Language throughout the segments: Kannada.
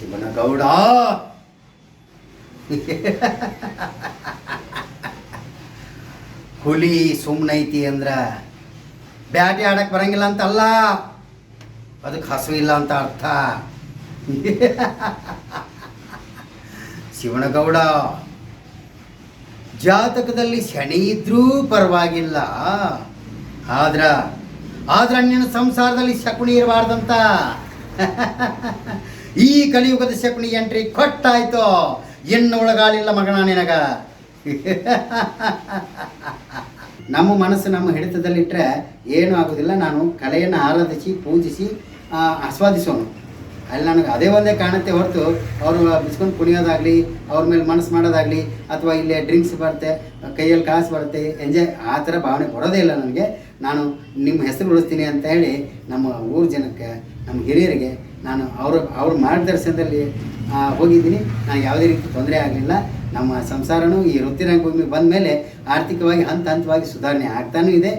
ಶಿವನಗೌಡ. ಹುಲಿ ಸುಮ್ಮನೈತಿ ಅಂದ್ರ ಬ್ಯಾಟಿ ಆಡಕ್ಕೆ ಬರಂಗಿಲ್ಲ ಅಂತಲ್ಲ. ಅದಕ್ಕೆ ಹಸು ಇಲ್ಲ ಅಂತ ಅರ್ಥ. ಶಿವನಗೌಡ, ಜಾತಕದಲ್ಲಿ ಶನಿ ಇದ್ರೂ ಪರವಾಗಿಲ್ಲ. ಆದ್ರ ಆದ್ರ ನಿನ್ನ ಸಂಸಾರದಲ್ಲಿ ಶಕುನಿ ಇರಬಾರ್ದಂತ. ಈ ಕಲಿಯುಗದ ಶಕುನಿ ಎಂಟ್ರಿ ಕೊಟ್ಟಾಯ್ತು. ಇನ್ನು ಒಳಗಾಲಿಲ್ಲ ಮಗನ ನಿನಗ. ನಮ್ಮ ಮನಸ್ಸು ನಮ್ಮ ಹಿಡಿತದಲ್ಲಿಟ್ಟರೆ ಏನೂ ಆಗೋದಿಲ್ಲ. ನಾನು ಕಲೆಯನ್ನು ಆರಾಧಿಸಿ, ಪೂಜಿಸಿ ಆಸ್ವಾದಿಸೋನು. ಅಲ್ಲಿ ನನಗೆ ಅದೇ ಒಂದೇ ಕಾಣುತ್ತೆ ಹೊರತು ಅವರು ಬಿಸ್ಕೊಂಡು ಕುಣಿಯೋದಾಗಲಿ, ಅವ್ರ ಮೇಲೆ ಮನಸ್ಸು ಮಾಡೋದಾಗಲಿ, ಅಥವಾ ಇಲ್ಲೇ ಡ್ರಿಂಕ್ಸ್ ಬರುತ್ತೆ, ಕೈಯಲ್ಲಿ ಕಾಸು ಬರುತ್ತೆ, ಎಂಜಾಯ್, ಆ ಥರ ಭಾವನೆ ಬರೋದೇ ಇಲ್ಲ ನನಗೆ. ನಾನು ನಿಮ್ಮ ಹೆಸರು ಉಳಿಸ್ತೀನಿ ಅಂತ ಹೇಳಿ ನಮ್ಮ ಊರ ಜನಕ್ಕೆ, ನಮ್ಮ ಹಿರಿಯರಿಗೆ ನಾನು ಅವರು, ಅವ್ರ ಮಾರ್ಗದರ್ಶನದಲ್ಲಿ ಹೋಗಿದ್ದೀನಿ. ನಾನು ಯಾವುದೇ ರೀತಿ ತೊಂದರೆ ಆಗಲಿಲ್ಲ. ನಮ್ಮ ಸಂಸಾರನೂ ಈ ವೃತ್ತಿ ರಂಗಭೂಮಿ ಬಂದ ಮೇಲೆ ಆರ್ಥಿಕವಾಗಿ ಹಂತ ಹಂತವಾಗಿ ಸುಧಾರಣೆ ಆಗ್ತಾನೂ ಇದೆ.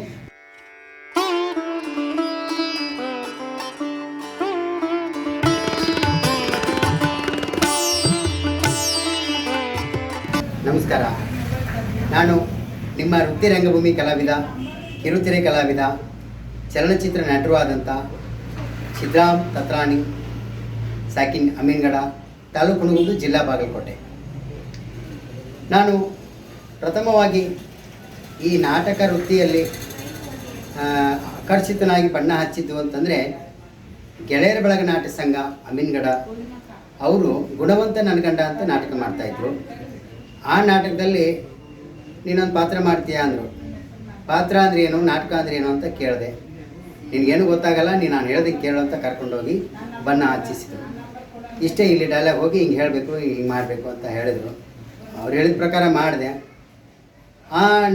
ನಮಸ್ಕಾರ. ನಾನು ನಿಮ್ಮ ವೃತ್ತಿ ರಂಗಭೂಮಿ ಕಲಾವಿದ, ಕಿರುತೆರೆ ಕಲಾವಿದ, ಚಲನಚಿತ್ರ ನಟರೂ ಆದಂಥ ಸಿದ್ರಾಮ್ ತತ್ರಾಣಿ, ಸಾಕಿನ್, ಅಮೀನ್ಗಡ ತಾಲೂಕು ಜಿಲ್ಲಾ ಬಾಗಲಕೋಟೆ. ನಾನು ಪ್ರಥಮವಾಗಿ ಈ ನಾಟಕ ವೃತ್ತಿಯಲ್ಲಿ ಆಕರ್ಷಿತನಾಗಿ ಬಣ್ಣ ಹಚ್ಚಿದ್ದು ಅಂತಂದರೆ ಗೆಳೆಯರ ಬಳಗ ನಾಟ್ಯ ಸಂಘ, ಅಮೀನ್ಗಡ ಅವರು ಗುಣವಂತ ನನ್ಗಂಡ ಅಂತ ನಾಟಕ ಮಾಡ್ತಾಯಿದ್ರು ಆ ನಾಟಕದಲ್ಲಿ ನೀನೊಂದು ಪಾತ್ರ ಮಾಡ್ತೀಯಾ ಅಂದರು. ಪಾತ್ರ ಅಂದ್ರೆ ಏನು, ನಾಟಕ ಅಂದ್ರೆ ಏನು ಅಂತ ಕೇಳಿದೆ. ನಿನಗೇನು ಗೊತ್ತಾಗಲ್ಲ ನೀನು ನಾನು ಹೇಳ್ದಂಗೆ ಕೇಳು ಅಂತ ಕರ್ಕೊಂಡೋಗಿ ಬಣ್ಣ ಹಚ್ಚಿಸಿದ್ರು. ಇಷ್ಟೇ ಇಲ್ಲಿ ಡೈಲಾಗ್ ಹೋಗಿ ಹಿಂಗೆ ಹೇಳಬೇಕು, ಹಿಂಗೆ ಮಾಡಬೇಕು ಅಂತ ಹೇಳಿದರು. ಅವ್ರು ಹೇಳಿದ ಪ್ರಕಾರ ಮಾಡಿದೆ.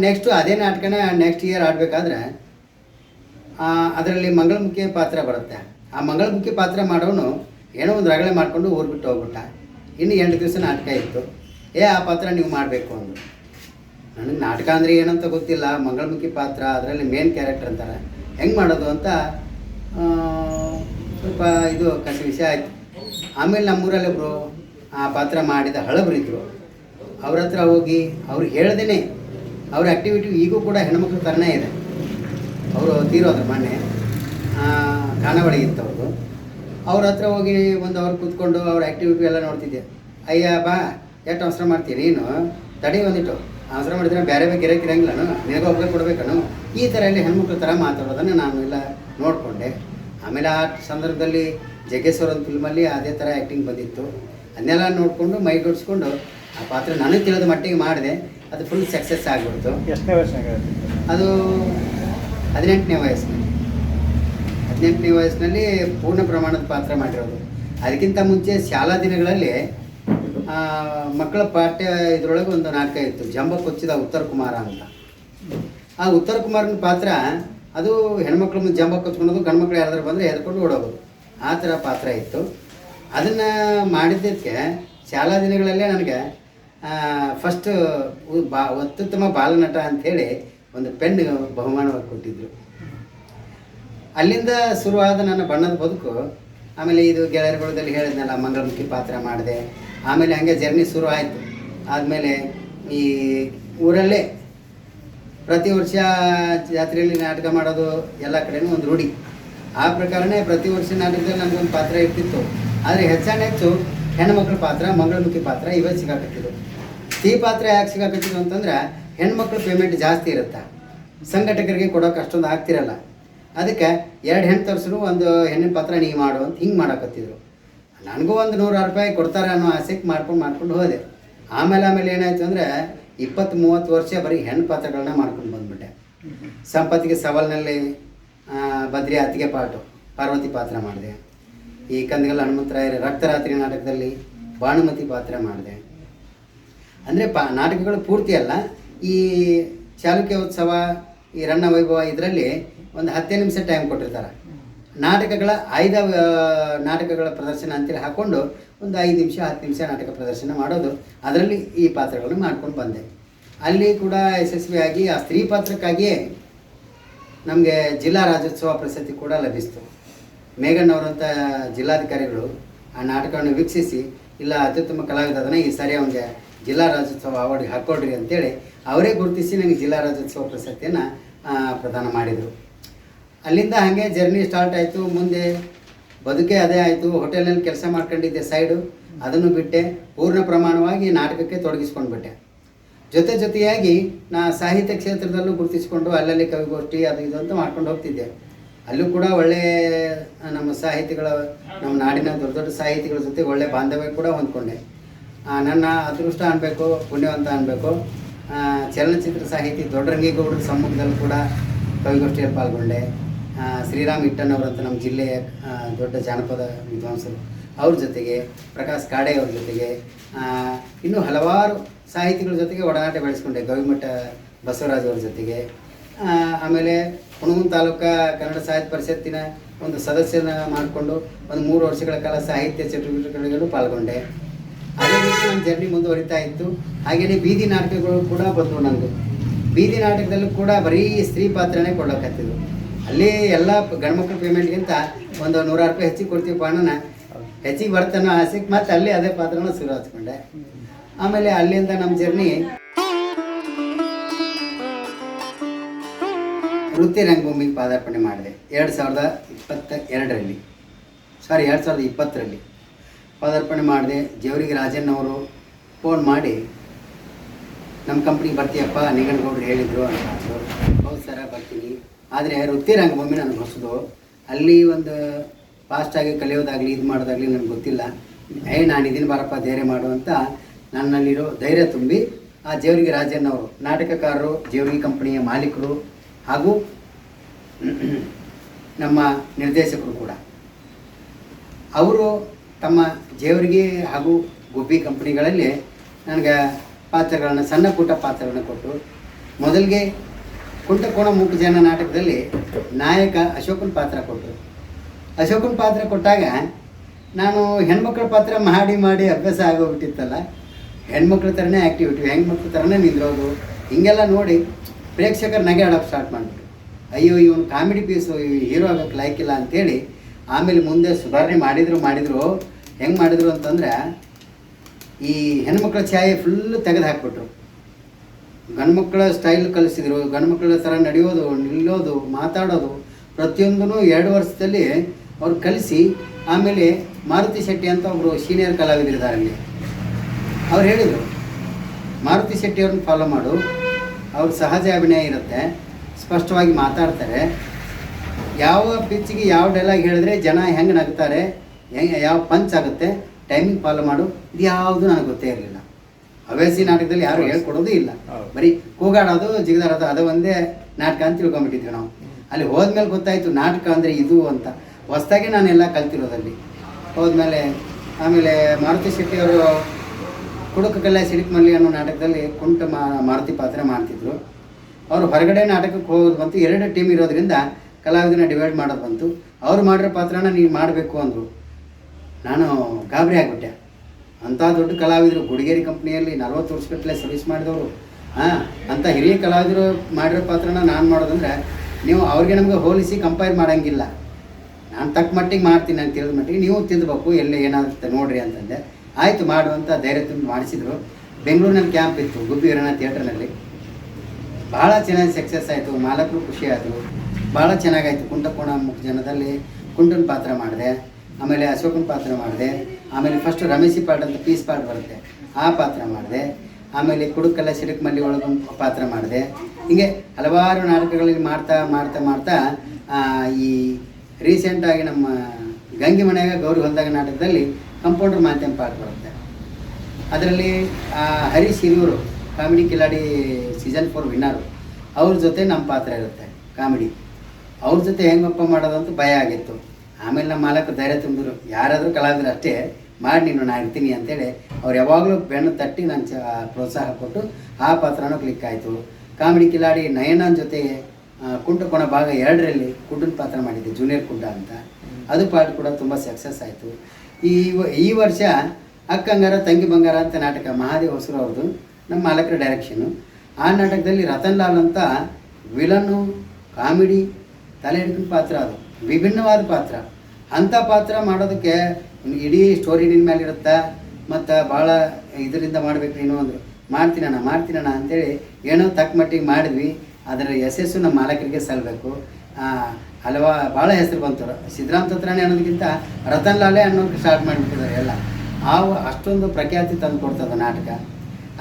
ನೆಕ್ಸ್ಟು ಅದೇ ನಾಟಕನೇ ನೆಕ್ಸ್ಟ್ ಇಯರ್ ಆಡಬೇಕಾದ್ರೆ ಅದರಲ್ಲಿ ಮಂಗಳಮುಖಿ ಪಾತ್ರ ಬರುತ್ತೆ. ಆ ಮಂಗಳಮುಖಿ ಪಾತ್ರ ಮಾಡೋನು ಏನೋ ಒಂದು ರಗಳೆ ಮಾಡಿಕೊಂಡು ಊರು ಬಿಟ್ಟು ಹೋಗ್ಬಿಟ್ಟ. ಇನ್ನು ಎಂಟು ದಿವಸ ನಾಟಕ ಇತ್ತು. ಏ, ಆ ಪಾತ್ರ ನೀವು ಮಾಡಬೇಕು ಅಂದರು. ನನಗೆ ನಾಟಕ ಅಂದರೆ ಏನಂತ ಗೊತ್ತಿಲ್ಲ. ಮಂಗಳಮುಖಿ ಪಾತ್ರ, ಅದರಲ್ಲಿ ಮೇನ್ ಕ್ಯಾರೆಕ್ಟರ್ ಅಂತಾರೆ. ಹೆಂಗೆ ಮಾಡೋದು ಅಂತ ಸ್ವಲ್ಪ ಇದು ಕಷ್ಟ ವಿಷಯ ಆಯಿತು. ಆಮೇಲೆ ನಮ್ಮೂರಲ್ಲಿ ಒಬ್ಬರು ಆ ಪಾತ್ರ ಮಾಡಿದ ಹಳಬರಿದ್ರು ಅವ್ರ ಹತ್ರ ಹೋಗಿ ಅವ್ರು ಹೇಳ್ದೇ ಅವ್ರ ಆ್ಯಕ್ಟಿವಿಟಿ ಈಗೂ ಕೂಡ ಹೆಣ್ಮಕ್ಳ ಥರನೇ ಇದೆ. ಅವರು ತೀರೋದ್ರ ಮೊನ್ನೆ ಖಾನಾವಳಿ ಇತ್ತು ಅವ್ರ ಹತ್ರ ಹೋಗಿ ಒಂದು ಅವ್ರು ಕೂತ್ಕೊಂಡು ಅವ್ರ ಆ್ಯಕ್ಟಿವಿಟಿ ಎಲ್ಲ ನೋಡ್ತಿದ್ದೆ. ಅಯ್ಯ, ಬಾ, ಎಷ್ಟು ಅವಸರ ಮಾಡ್ತೀನಿ ನೀನು? ತಡಿ ಒಂದಿಟ್ಟು. ಅವಸರ ಮಾಡಿದ್ರೆ ಬೇರೆ ಬೇರೆ ಗಿರಕ್ಕೆ ಇರಂಗಿಲ್ಲನು ನಿನಗೆ ಒಬ್ಬರೇ ಕೊಡ್ಬೇಕನು ಈ ಥರ ಎಲ್ಲ ಹೆಣ್ಮಕ್ಳ ಥರ ಮಾತಾಡೋದನ್ನು ನಾನು ಎಲ್ಲ ನೋಡಿಕೊಂಡೆ. ಆಮೇಲೆ ಆ ಸಂದರ್ಭದಲ್ಲಿ ಜಗ್ಗೇಶ್ವರ ಒಂದು ಫಿಲ್ಮಲ್ಲಿ ಅದೇ ಥರ ಆ್ಯಕ್ಟಿಂಗ್ ಬಂದಿತ್ತು. ಅದನ್ನೆಲ್ಲ ನೋಡಿಕೊಂಡು ಮೈಗೂಡಿಸ್ಕೊಂಡು ಆ ಪಾತ್ರ ನನಗೆ ತಿಳಿದ ಮಟ್ಟಿಗೆ ಮಾಡಿದೆ. ಅದು ಫುಲ್ ಸಕ್ಸಸ್ ಆಗಿಬಿಡ್ತು. ಎಷ್ಟನೇ ವರ್ಷನಾಗ ಅದು ಹದಿನೆಂಟನೇ ವಯಸ್ಸಿನಲ್ಲಿ. ಹದಿನೆಂಟನೇ ವಯಸ್ಸಿನಲ್ಲಿ ಪೂರ್ಣ ಪ್ರಮಾಣದ ಪಾತ್ರ ಮಾಡಿರೋದು. ಅದಕ್ಕಿಂತ ಮುಂಚೆ ಶಾಲಾ ದಿನಗಳಲ್ಲಿ ಮಕ್ಕಳ ಪಾಠ್ಯ ಇದರೊಳಗೆ ಒಂದು ನಾಟಕ ಇತ್ತು. ಜಂಬ ಕೊಚ್ಚಿದ ಉತ್ತರ ಕುಮಾರ ಅಂತ. ಆ ಉತ್ತರ ಕುಮಾರನ ಪಾತ್ರ, ಅದು ಹೆಣ್ಮಕ್ಳು ಮುಂದೆ ಜಂಬ ಕೊಚ್ಕೊಳೋದು ಗಂಡು ಮಕ್ಳು ಯಾರಾದ್ರೂ ಬಂದರೆ ಎದ್ಕೊಂಡು ಓಡೋದು ಆ ಥರ ಪಾತ್ರ ಇತ್ತು. ಅದನ್ನು ಮಾಡಿದ್ದಕ್ಕೆ ಶಾಲಾ ದಿನಗಳಲ್ಲೇ ನನಗೆ ಫಸ್ಟ್ ಬಾ, ಅತ್ಯುತ್ತಮ ಬಾಲನಟ ಅಂಥೇಳಿ ಒಂದು ಪೆನ್ ಬಹುಮಾನವಾಗಿ ಕೊಟ್ಟಿದ್ದರು ಅಲ್ಲಿಂದ ಶುರುವಾದ ನನ್ನ ಬಣ್ಣದ ಬದುಕು, ಆಮೇಲೆ ಇದು ಗೆಳೆಯರುಗಳದಲ್ಲಿ ಹೇಳಿದ್ನಲ್ಲ, ಮಂಗಳಮುಖಿ ಪಾತ್ರ ಮಾಡಿದೆ. ಆಮೇಲೆ ಹಾಗೆ ಜರ್ನಿ ಶುರು ಆಯಿತು ಆದಮೇಲೆ ಈ ಊರಲ್ಲೇ ಪ್ರತಿ ವರ್ಷ ಜಾತ್ರೆಯಲ್ಲಿ ನಾಟಕ ಮಾಡೋದು ಎಲ್ಲ ಕಡೆನೂ ಒಂದು ರೂಢಿ. ಆ ಪ್ರಕಾರನೇ ಪ್ರತಿ ವರ್ಷ ನಾಟಕದಲ್ಲಿ ನನಗೊಂದು ಪಾತ್ರ ಇರ್ತಿತ್ತು. ಆದರೆ ಹೆಚ್ಚಾನ ಹೆಚ್ಚು ಹೆಣ್ಮಕ್ಳ ಪಾತ್ರ, ಮಂಗಳಮುಖಿ ಪಾತ್ರ ಇವೇ ಸಿಗಾಕತ್ತಿದ್ದು. ಈ ಪಾತ್ರ ಯಾಕೆ ಸಿಗಾಕತ್ತಿದ್ದು ಅಂತಂದ್ರೆ ಹೆಣ್ಮಕ್ಳು ಪೇಮೆಂಟ್ ಜಾಸ್ತಿ ಇರುತ್ತೆ. ಸಂಘಟಕರಿಗೆ ಕೊಡೋಕೆ ಅಷ್ಟೊಂದು ಆಗ್ತಿರಲ್ಲ. ಅದಕ್ಕೆ ಎರಡು ಹೆಣ್ಣು ತರಿಸಿದ್ರು ಒಂದು ಹೆಣ್ಣಿನ ಪಾತ್ರ ನೀ ಮಾಡು ಅಂತ ಹಿಂಗೆ ಮಾಡಕತ್ತಿದ್ರು. ನನಗೂ ಒಂದು ನೂರಾರು ರೂಪಾಯಿ ಕೊಡ್ತಾರೆ ಅನ್ನೋ ಆಸೆಗೆ ಮಾಡ್ಕೊಂಡು ಮಾಡ್ಕೊಂಡು ಹೋದೆ. ಆಮೇಲೆ ಆಮೇಲೆ ಏನಾಯ್ತು ಅಂದರೆ ಇಪ್ಪತ್ತು ಮೂವತ್ತು ವರ್ಷ ಬರೀ ಹೆಣ್ಣು ಪಾತ್ರಗಳನ್ನ ಮಾಡ್ಕೊಂಡು ಬಂದ್ಬಿಟ್ಟೆ. ಸಂಪತ್ತಿಗೆ ಸವಾಲಿನಲ್ಲಿ ಬದ್ರಿ ಅತ್ತಿಗೆ ಪಾಟು, ಪಾರ್ವತಿ ಪಾತ್ರ ಮಾಡಿದೆ. ಈ ಕಂದಗಲ್ ಹನುಮಂತರಾಯರ ರಕ್ತರಾತ್ರಿ ನಾಟಕದಲ್ಲಿ ಭಾನುಮತಿ ಪಾತ್ರ ಮಾಡಿದೆ. ಅಂದರೆ ಪಾ, ನಾಟಕಗಳು ಪೂರ್ತಿ ಅಲ್ಲ, ಈ ಚಾಲುಕ್ಯ ಉತ್ಸವ ಈ ರಣ್ಣ ವೈಭವ ಇದರಲ್ಲಿ ಒಂದು ಹತ್ತೇ ನಿಮಿಷ ಟೈಮ್ ಕೊಟ್ಟಿರ್ತಾರೆ. ನಾಟಕಗಳ ಆಯ್ದ ನಾಟಕಗಳ ಪ್ರದರ್ಶನ ಅಂತೇಳಿ ಹಾಕ್ಕೊಂಡು ಒಂದು ಐದು ನಿಮಿಷ, ಹತ್ತು ನಿಮಿಷ ನಾಟಕ ಪ್ರದರ್ಶನ ಮಾಡೋದು. ಅದರಲ್ಲಿ ಈ ಪಾತ್ರಗಳನ್ನು ಮಾಡ್ಕೊಂಡು ಬಂದೆ. ಅಲ್ಲಿ ಕೂಡ ಯಶಸ್ವಿಯಾಗಿ ಆ ಸ್ತ್ರೀ ಪಾತ್ರಕ್ಕಾಗಿಯೇ ನಮಗೆ ಜಿಲ್ಲಾ ರಾಜ್ಯೋತ್ಸವ ಪ್ರಶಸ್ತಿ ಕೂಡ ಲಭಿಸಿತು. ಮೇಘಣ್ಣವರಂಥ ಜಿಲ್ಲಾಧಿಕಾರಿಗಳು ಆ ನಾಟಕವನ್ನು ವೀಕ್ಷಿಸಿ, ಇಲ್ಲ ಅತ್ಯುತ್ತಮ ಕಲಾವಿದ ಅದನ್ನ ಈ ಸಾರಿ ಅವನಿಗೆ ಜಿಲ್ಲಾ ರಾಜ್ಯೋತ್ಸವ ಅವಾರ್ಡ್ಗೆ ಹಾಕ್ಕೊಡ್ರಿ ಅಂತೇಳಿ ಅವರೇ ಗುರುತಿಸಿ ನನಗೆ ಜಿಲ್ಲಾ ರಾಜ್ಯೋತ್ಸವ ಪ್ರಶಸ್ತಿಯನ್ನು ಪ್ರದಾನ ಮಾಡಿದರು. ಅಲ್ಲಿಂದ ಹಾಗೆ ಜರ್ನಿ ಸ್ಟಾರ್ಟ್ ಆಯಿತು. ಮುಂದೆ ಬದುಕೆ ಅದೇ ಆಯಿತು, ಹೋಟೆಲ್ನಲ್ಲಿ ಕೆಲಸ ಮಾಡ್ಕೊಂಡಿದ್ದೆ ಸೈಡು, ಅದನ್ನು ಬಿಟ್ಟೆ, ಪೂರ್ಣ ಪ್ರಮಾಣವಾಗಿ ನಾಟಕಕ್ಕೆ ತೊಡಗಿಸ್ಕೊಂಡ್ಬಿಟ್ಟೆ. ಜೊತೆ ಜೊತೆಯಾಗಿ ನಾ ಸಾಹಿತ್ಯ ಕ್ಷೇತ್ರದಲ್ಲೂ ಗುರುತಿಸಿಕೊಂಡು ಅಲ್ಲಲ್ಲಿ ಕವಿಗೋಷ್ಠಿ, ಅದು ಇದು ಅಂತ ಮಾಡ್ಕೊಂಡು ಹೋಗ್ತಿದ್ದೆ. ಅಲ್ಲೂ ಕೂಡ ಒಳ್ಳೆ, ನಮ್ಮ ಸಾಹಿತಿಗಳ, ನಮ್ಮ ನಾಡಿನ ದೊಡ್ಡ ದೊಡ್ಡ ಸಾಹಿತಿಗಳ ಜೊತೆ ಒಳ್ಳೆ ಬಾಂಧವ್ಯ ಕೂಡ ಹೊಂದ್ಕೊಂಡೆ. ನನ್ನ ಅದೃಷ್ಟ ಅನ್ಬೇಕು, ಪುಣ್ಯವಂತ ಅನ್ಬೇಕು. ಚಲನಚಿತ್ರ ಸಾಹಿತಿ ದೊಡ್ಡರಂಗೇಗೌಡರ ಸಮ್ಮುಖದಲ್ಲಿ ಕೂಡ ಕವಿಗೋಷ್ಠಿಯಲ್ಲಿ ಪಾಲ್ಗೊಂಡೆ. ಶ್ರೀರಾಮ್ ಇಟ್ಟಣ್ಣವರಂತ ನಮ್ಮ ಜಿಲ್ಲೆಯ ದೊಡ್ಡ ಜಾನಪದ ವಿದ್ವಾಂಸರು. ಅವ್ರ ಜೊತೆಗೆ, ಪ್ರಕಾಶ್ ಕಾಡೆ ಅವ್ರ ಜೊತೆಗೆ ಇನ್ನೂ ಹಲವಾರು ಸಾಹಿತಿಗಳ ಜೊತೆಗೆ ಒಡನಾಟ ಬೆಳೆಸ್ಕೊಂಡೆ. ಗವಿಮಠ ಬಸವರಾಜ್ ಅವ್ರ ಜೊತೆಗೆ. ಆಮೇಲೆ ಹುಣಗುನ್ ತಾಲೂಕಾ ಕನ್ನಡ ಸಾಹಿತ್ಯ ಪರಿಷತ್ತಿನ ಒಂದು ಸದಸ್ಯನ ಮಾಡಿಕೊಂಡು ಒಂದು ಮೂರು ವರ್ಷಗಳ ಕಾಲ ಸಾಹಿತ್ಯ ಚಟುವಟಿಕೆಗಳಲ್ಲೂ ಪಾಲ್ಗೊಂಡೆ. ಅದೇ ರೀತಿ ನಮ್ಮ ಜರ್ನಿ ಮುಂದುವರಿತಾ ಇತ್ತು. ಹಾಗೆಯೇ ಬೀದಿ ನಾಟಕಗಳು ಕೂಡ ಬಂದವು ನಂದು. ಬೀದಿ ನಾಟಕದಲ್ಲೂ ಕೂಡ ಬರೀ ಸ್ತ್ರೀ ಪಾತ್ರನೇ ಕೊಡ್ಲಕತ್ತಿದ್ರು ಅಲ್ಲಿ ಎಲ್ಲ ಗಂಡ್ಮಕ್ಳ ಪೇಮೆಂಟ್ಗಿಂತ ಒಂದು ನೂರಾರು ರೂಪಾಯಿ ಹೆಚ್ಚಿಗೆ ಕೊಡ್ತೀವಿ ಅಣ್ಣನ. ಹೆಚ್ಚಿಗೆ ಬರ್ತಾನೋ ಆಸೆಗೆ ಮತ್ತೆ ಅಲ್ಲಿ ಅದೇ ಪಾತ್ರನ ಶುರು ಹಚ್ಕೊಂಡೆ ಆಮೇಲೆ ಅಲ್ಲಿಂದ ನಮ್ಮ ಜರ್ನಿ ವೃತ್ತಿ ರಂಗಭೂಮಿಗೆ ಪಾದಾರ್ಪಣೆ ಮಾಡಿದೆ. ಎರಡು ಸಾವಿರದ ಇಪ್ಪತ್ತ ಎರಡರಲ್ಲಿ. ಸಾರಿ ಎರಡು ಸಾವಿರದ ಇಪ್ಪತ್ತರಲ್ಲಿ. ಪಾದಾರ್ಪಣೆ ಮಾಡಿದೆ. ಜೇವರಿಗೆ ರಾಜಣ್ಣವರು ಫೋನ್ ಮಾಡಿ ನಮ್ಮ ಕಂಪ್ನಿಗೆ ಬರ್ತೀಯಪ್ಪ. ನಿಗಣ್ಗೌಡ್ರು ಹೇಳಿದರು ಅಂತ. ಹೌದು ಸರ, ಬರ್ತೀನಿ. ಆದರೆ ವೃತ್ತಿ ರಂಗಭೂಮಿ ನನಗೆ ಹೊಸದು. ಅಲ್ಲಿ ಒಂದು ಫಾಸ್ಟಾಗಿ ಕಲಿಯೋದಾಗಲಿ, ಇದು ಮಾಡೋದಾಗಲಿ ನನಗೆ ಗೊತ್ತಿಲ್ಲ. ಏ, ನಾನು ಇದನ್ನು ಬರಪ್ಪ, ಧೈರ್ಯ ಮಾಡು ಅಂತ ನನ್ನಲ್ಲಿರೋ ಧೈರ್ಯ ತುಂಬಿ ಆ ಜೇವರಿಗೆ ರಾಜಣ್ಣವರು ನಾಟಕಕಾರರು ಜೇವರಿಗೆ ಕಂಪನಿಯ ಮಾಲೀಕರು ಹಾಗೂ ನಮ್ಮ ನಿರ್ದೇಶಕರು ಕೂಡ. ಅವರು ತಮ್ಮ ಜೇವರಿಗೆ ಹಾಗೂ ಗುಬ್ಬಿ ಕಂಪನಿಗಳಲ್ಲಿ ನನಗೆ ಪಾತ್ರಗಳನ್ನು, ಸಣ್ಣ ಪುಟ್ಟ ಪಾತ್ರಗಳನ್ನು ಕೊಟ್ಟು ಮೊದಲಿಗೆ ಕುಂಟಕೋಣ ಮೂಕು ಜನ ನಾಟಕದಲ್ಲಿ ನಾಯಕ ಅಶೋಕನ ಪಾತ್ರ ಕೊಟ್ಟರು. ಅಶೋಕನ ಪಾತ್ರ ಕೊಟ್ಟಾಗ ನಾನು ಹೆಣ್ಮಕ್ಳ ಪಾತ್ರ ಮಾಡಿ ಮಾಡಿ ಅಭ್ಯಾಸ ಆಗೋಗ್ಬಿಟ್ಟಿತ್ತಲ್ಲ. ಹೆಣ್ಮಕ್ಳ ಥರನೇ ಆ್ಯಕ್ಟಿವಿಟಿ ಹೆಣ್ಮಕ್ಳ ಥರನೇ ನಿಂದ್ರೋದು, ಹಿಂಗೆಲ್ಲ ನೋಡಿ ಪ್ರೇಕ್ಷಕರು ನಗೆ ಆಡೋಕ್ಕೆ ಸ್ಟಾರ್ಟ್ ಮಾಡಿಬಿಟ್ರು. ಅಯ್ಯೋ, ಇವನು ಕಾಮಿಡಿ ಪೀಸು ಹೀರೋ ಆಗೋಕ್ಕೆ ಇಲ್ಲ ಅಂತೇಳಿ ಆಮೇಲೆ ಮುಂದೆ ಸುಧಾರಣೆ ಮಾಡಿದ್ರು ಮಾಡಿದ್ರು, ಹೆಂಗೆ ಮಾಡಿದ್ರು ಅಂತಂದ್ರೆ ಈ ಹೆಣ್ಮಕ್ಳ ಛಾಯೆ ಫುಲ್ಲು ತೆಗೆದು ಹಾಕ್ಬಿಟ್ರು ಗಂಡ್ಮಕ್ಳ ಸ್ಟೈಲ್ ಕಲಿಸಿದ್ರು, ಗಂಡ್ಮಕ್ಳ ಥರ ನಡೆಯೋದು, ನಿಲ್ಲೋದು, ಮಾತಾಡೋದು ಪ್ರತಿಯೊಂದೂ ಎರಡು ವರ್ಷದಲ್ಲಿ ಅವ್ರು ಕಲಿಸಿ, ಆಮೇಲೆ ಮಾರುತಿ ಶೆಟ್ಟಿ ಅಂತ ಒಬ್ಬರು ಸೀನಿಯರ್ ಕಲಾವಿದರಿದ್ದಾರೆ ಅಲ್ಲಿ. ಅವ್ರು ಹೇಳಿದರು, ಮಾರುತಿ ಶೆಟ್ಟಿ ಅವ್ರನ್ನ ಫಾಲೋ ಮಾಡು, ಅವ್ರ ಸಹಜ ಅಭಿನಯ ಇರುತ್ತೆ, ಸ್ಪಷ್ಟವಾಗಿ ಮಾತಾಡ್ತಾರೆ. ಯಾವ ಪಿಚ್ಚಿಗೆ ಯಾವ ಡೈಲಾಗ್ ಹೇಳಿದ್ರೆ ಜನ ಹೆಂಗೆ ನಗ್ತಾರೆ, ಹೆಂಗೆ, ಯಾವ ಪಂಚ್ ಆಗುತ್ತೆ ಟೈಮಿಂಗ್ ಫಾಲೋ ಮಾಡು ಇದು ಯಾವುದು ನನಗೆ ಗೊತ್ತೇ ಇರಲಿಲ್ಲ. ಹವ್ಯಾಸಿ ನಾಟಕದಲ್ಲಿ ಯಾರು ಹೇಳ್ಕೊಡೋದು ಇಲ್ಲ. ಬರೀ ಕೂಗಾಡೋದು ಜಿಗದಾಡೋದು ಅದು ಒಂದೇ ನಾಟಕ ಅಂತ ತಿಳ್ಕೊಂಬಿಟ್ಟಿದ್ವಿ ನಾವು. ಅಲ್ಲಿ ಹೋದ್ಮೇಲೆ ಗೊತ್ತಾಯಿತು ನಾಟಕ ಅಂದರೆ ಇದು ಅಂತ. ಹೊಸದಾಗಿ ನಾನೆಲ್ಲ ಕಲ್ತಿರೋದಲ್ಲಿ. ಹೋದ್ಮೇಲೆ ಆಮೇಲೆ ಮಾರುತಿ ಶೆಟ್ಟಿ ಅವರು ಕುಡುಕ ಕಲ್ಲ ಸಿಡಿಕ್ಮಲ್ಲಿ ಅನ್ನೋ ನಾಟಕದಲ್ಲಿ ಕುಂಟ ಮಾ ಮಾರುತಿ ಪಾತ್ರ ಮಾಡ್ತಿದ್ರು. ಅವರು ಹೊರಗಡೆ ನಾಟಕಕ್ಕೆ ಹೋಗೋದು ಬಂತು. ಎರಡು ಟೀಮ್ ಇರೋದ್ರಿಂದ ಕಲಾವಿದನ ಡಿವೈಡ್ ಮಾಡೋದು ಬಂತು. ಅವ್ರು ಮಾಡಿರೋ ಪಾತ್ರನ ನೀನು ಮಾಡಬೇಕು ಅಂದರು. ನಾನು ಗಾಬರಿ ಆಗಿಬಿಟ್ಟೆ. ಅಂಥ ದೊಡ್ಡ ಕಲಾವಿದರು, ಗುಡಿಗೇರಿ ಕಂಪ್ನಿಯಲ್ಲಿ ನಲ್ವತ್ತು ವರ್ಷಗಟ್ಟಲೆ ಸರ್ವಿಸ್ ಮಾಡಿದವರು. ಹಾಂ ಅಂಥ ಹಿರಿಯ ಕಲಾವಿದರು ಮಾಡಿರೋ ಪಾತ್ರನ ನಾನು ಮಾಡೋದಂದ್ರೆ ನೀವು ಅವ್ರಿಗೆ ನಮಗೆ ಹೋಲಿಸಿ ಕಂಪೇರ್ ಮಾಡೋಂಗಿಲ್ಲ. ನಾನು ತಕ್ಕ ಮಟ್ಟಿಗೆ ಮಾಡ್ತೀನಿ ಅಂತ ತಿಳಿದ ಮಟ್ಟಿಗೆ ನೀವು ತಿಂದ್ಬೇಕು, ಎಲ್ಲಿ ಏನಾಗುತ್ತೆ ನೋಡ್ರಿ ಅಂತಂದೆ. ಆಯಿತು ಮಾಡು ಅಂತ ಧೈರ್ಯ ತುಂಬಿ ಮಾಡಿಸಿದ್ರು. ಬೆಂಗಳೂರಿನಲ್ಲಿ ಕ್ಯಾಂಪ್ ಇತ್ತು, ಗುಬ್ಬಿ ವೀರಣ್ಣ ಥಿಯೇಟರ್ನಲ್ಲಿ ಭಾಳ ಚೆನ್ನಾಗಿ ಸಕ್ಸಸ್ ಆಯಿತು, ಮಾಲಕರು ಖುಷಿ ಆಯಿತು. ಭಾಳ ಚೆನ್ನಾಗಾಯಿತು, ಕುಂಟಕೋಣ ಮುಖ ಜನದಲ್ಲಿ ಕುಂಟನ ಪಾತ್ರ ಮಾಡಿದೆ. ಆಮೇಲೆ ಅಶೋಕನ ಪಾತ್ರ ಮಾಡಿದೆ. ಆಮೇಲೆ ಫಸ್ಟ್ ರಮೇಶಿ ಪಾಟ್ ಅಂತ ಪೀಸ್ ಪಾಟ್ ಬರುತ್ತೆ. ಆ ಪಾತ್ರ ಮಾಡಿದೆ. ಆಮೇಲೆ ಕುಡುಕಲ್ಲ ಸಿಡಕ್ ಮಲ್ಲಿ ಒಳಗೊಂದು ಪಾತ್ರ ಮಾಡಿದೆ. ಹೀಗೆ ಹಲವಾರು ನಾಟಕಗಳಲ್ಲಿ ಮಾಡ್ತಾ ಮಾಡ್ತಾ ಮಾಡ್ತಾ ಈ ರೀಸೆಂಟಾಗಿ ನಮ್ಮ ಗಂಗೆ ಮನೆಯಾಗ ಗೌರಿ ಹೊಂದಾಗ ನಾಟಕದಲ್ಲಿ ಕಂಪೌಂಡರ್ ಮಾಧ್ಯಮ ಪಾಟ್ ಬರುತ್ತೆ. ಅದರಲ್ಲಿ Harish Hiriyur, comedy Kiladi season four winner ಅವ್ರ ಜೊತೆ ನಮ್ಮ ಪಾತ್ರ ಇರುತ್ತೆ, ಕಾಮಿಡಿ. ಅವ್ರ ಜೊತೆ ಹೆಂಗಪ್ಪ ಮಾಡೋದಂತೂ ಭಯ ಆಗಿತ್ತು. ಆಮೇಲೆ ನಮ್ಮ ಮಾಲಕರು ಧೈರ್ಯ ತುಂಬಿದ್ರು. ಯಾರಾದರೂ ಕಲಾವಿದ್ರು ಅಷ್ಟೇ, ಮಾಡಿ ನೀನು ನಾನು ಇರ್ತೀನಿ ಅಂತೇಳಿ ಅವ್ರು ಯಾವಾಗಲೂ ಬೆನ್ನು ತಟ್ಟಿ ನಾನು ಚ ಪ್ರೋತ್ಸಾಹ ಕೊಟ್ಟು ಆ ಪಾತ್ರನೂ ಕ್ಲಿಕ್ ಆಯಿತು. ಕಾಮಿಡಿ ಕಿಲಾಡಿ ನಯನ ಜೊತೆ ಕುಂಟು ಕುಂಟಕೋಣ ಭಾಗ ಎರಡರಲ್ಲಿ ಕುಡ್ಡನ ಪಾತ್ರ ಮಾಡಿದ್ದೆ ಜೂನಿಯರ್ ಕುಂಟ ಅಂತ. ಅದು ಪಾಠ ಕೂಡ ತುಂಬ ಸಕ್ಸಸ್ ಆಯಿತು. ಈ ಈ ವರ್ಷ ಅಕ್ಕಂಗಾರ, ತಂಗಿ ಬಂಗಾರ ಅಂತ ನಾಟಕ ಮಹಾದೇವ್ ಹೊಸರು ಅವ್ರದ್ದು, ನಮ್ಮ ಮಾಲಕರ ಡೈರೆಕ್ಷನು ಆ ನಾಟಕದಲ್ಲಿ ರತನ್ ಲಾಲ್ ಅಂತ ವಿಲನ್ನು, ಕಾಮಿಡಿ, ತಲೆ ಹಿಡ್ಕೊಂಡು ಪಾತ್ರ ಅದು. ವಿಭಿನ್ನವಾದ ಪಾತ್ರ. ಅಂಥ ಪಾತ್ರ ಮಾಡೋದಕ್ಕೆ ಇಡೀ ಸ್ಟೋರಿ ನಿನ್ನ ಮೇಲೆ ಇರುತ್ತೆ? ಮತ್ತು ಭಾಳ ಇದರಿಂದ ಮಾಡಬೇಕು ನೀನು ಅಂದರು, ಮಾಡ್ತೀನಣ್ಣ ಮಾಡ್ತೀನಣ್ಣ ಅಂತೇಳಿ ಏನೋ ತಕ್ಕ ಮಟ್ಟಿಗೆ ಮಾಡಿದ್ವಿ. ಅದರ ಯಶಸ್ಸು ನಮ್ಮ ಮಾಲಕರಿಗೆ ಸಲ್ಲಬೇಕು ಹಲವಾ, ಭಾಳ ಹೆಸರು ಬಂತು ಸಿದ್ದರಾಮ್ ತತ್ರಾಣಿ ಅನ್ನೋದಕ್ಕಿಂತ ರತನ್ ಲಾಲೆ ಅನ್ನೋಕೆ ಸ್ಟಾರ್ಟ್ ಮಾಡಿಬಿಟ್ಟಿದ್ದಾರೆ ಎಲ್ಲ. ಆ ಅಷ್ಟೊಂದು ಪ್ರಖ್ಯಾತಿ ತಂದು ಕೊಡ್ತದೆ ನಾಟಕ.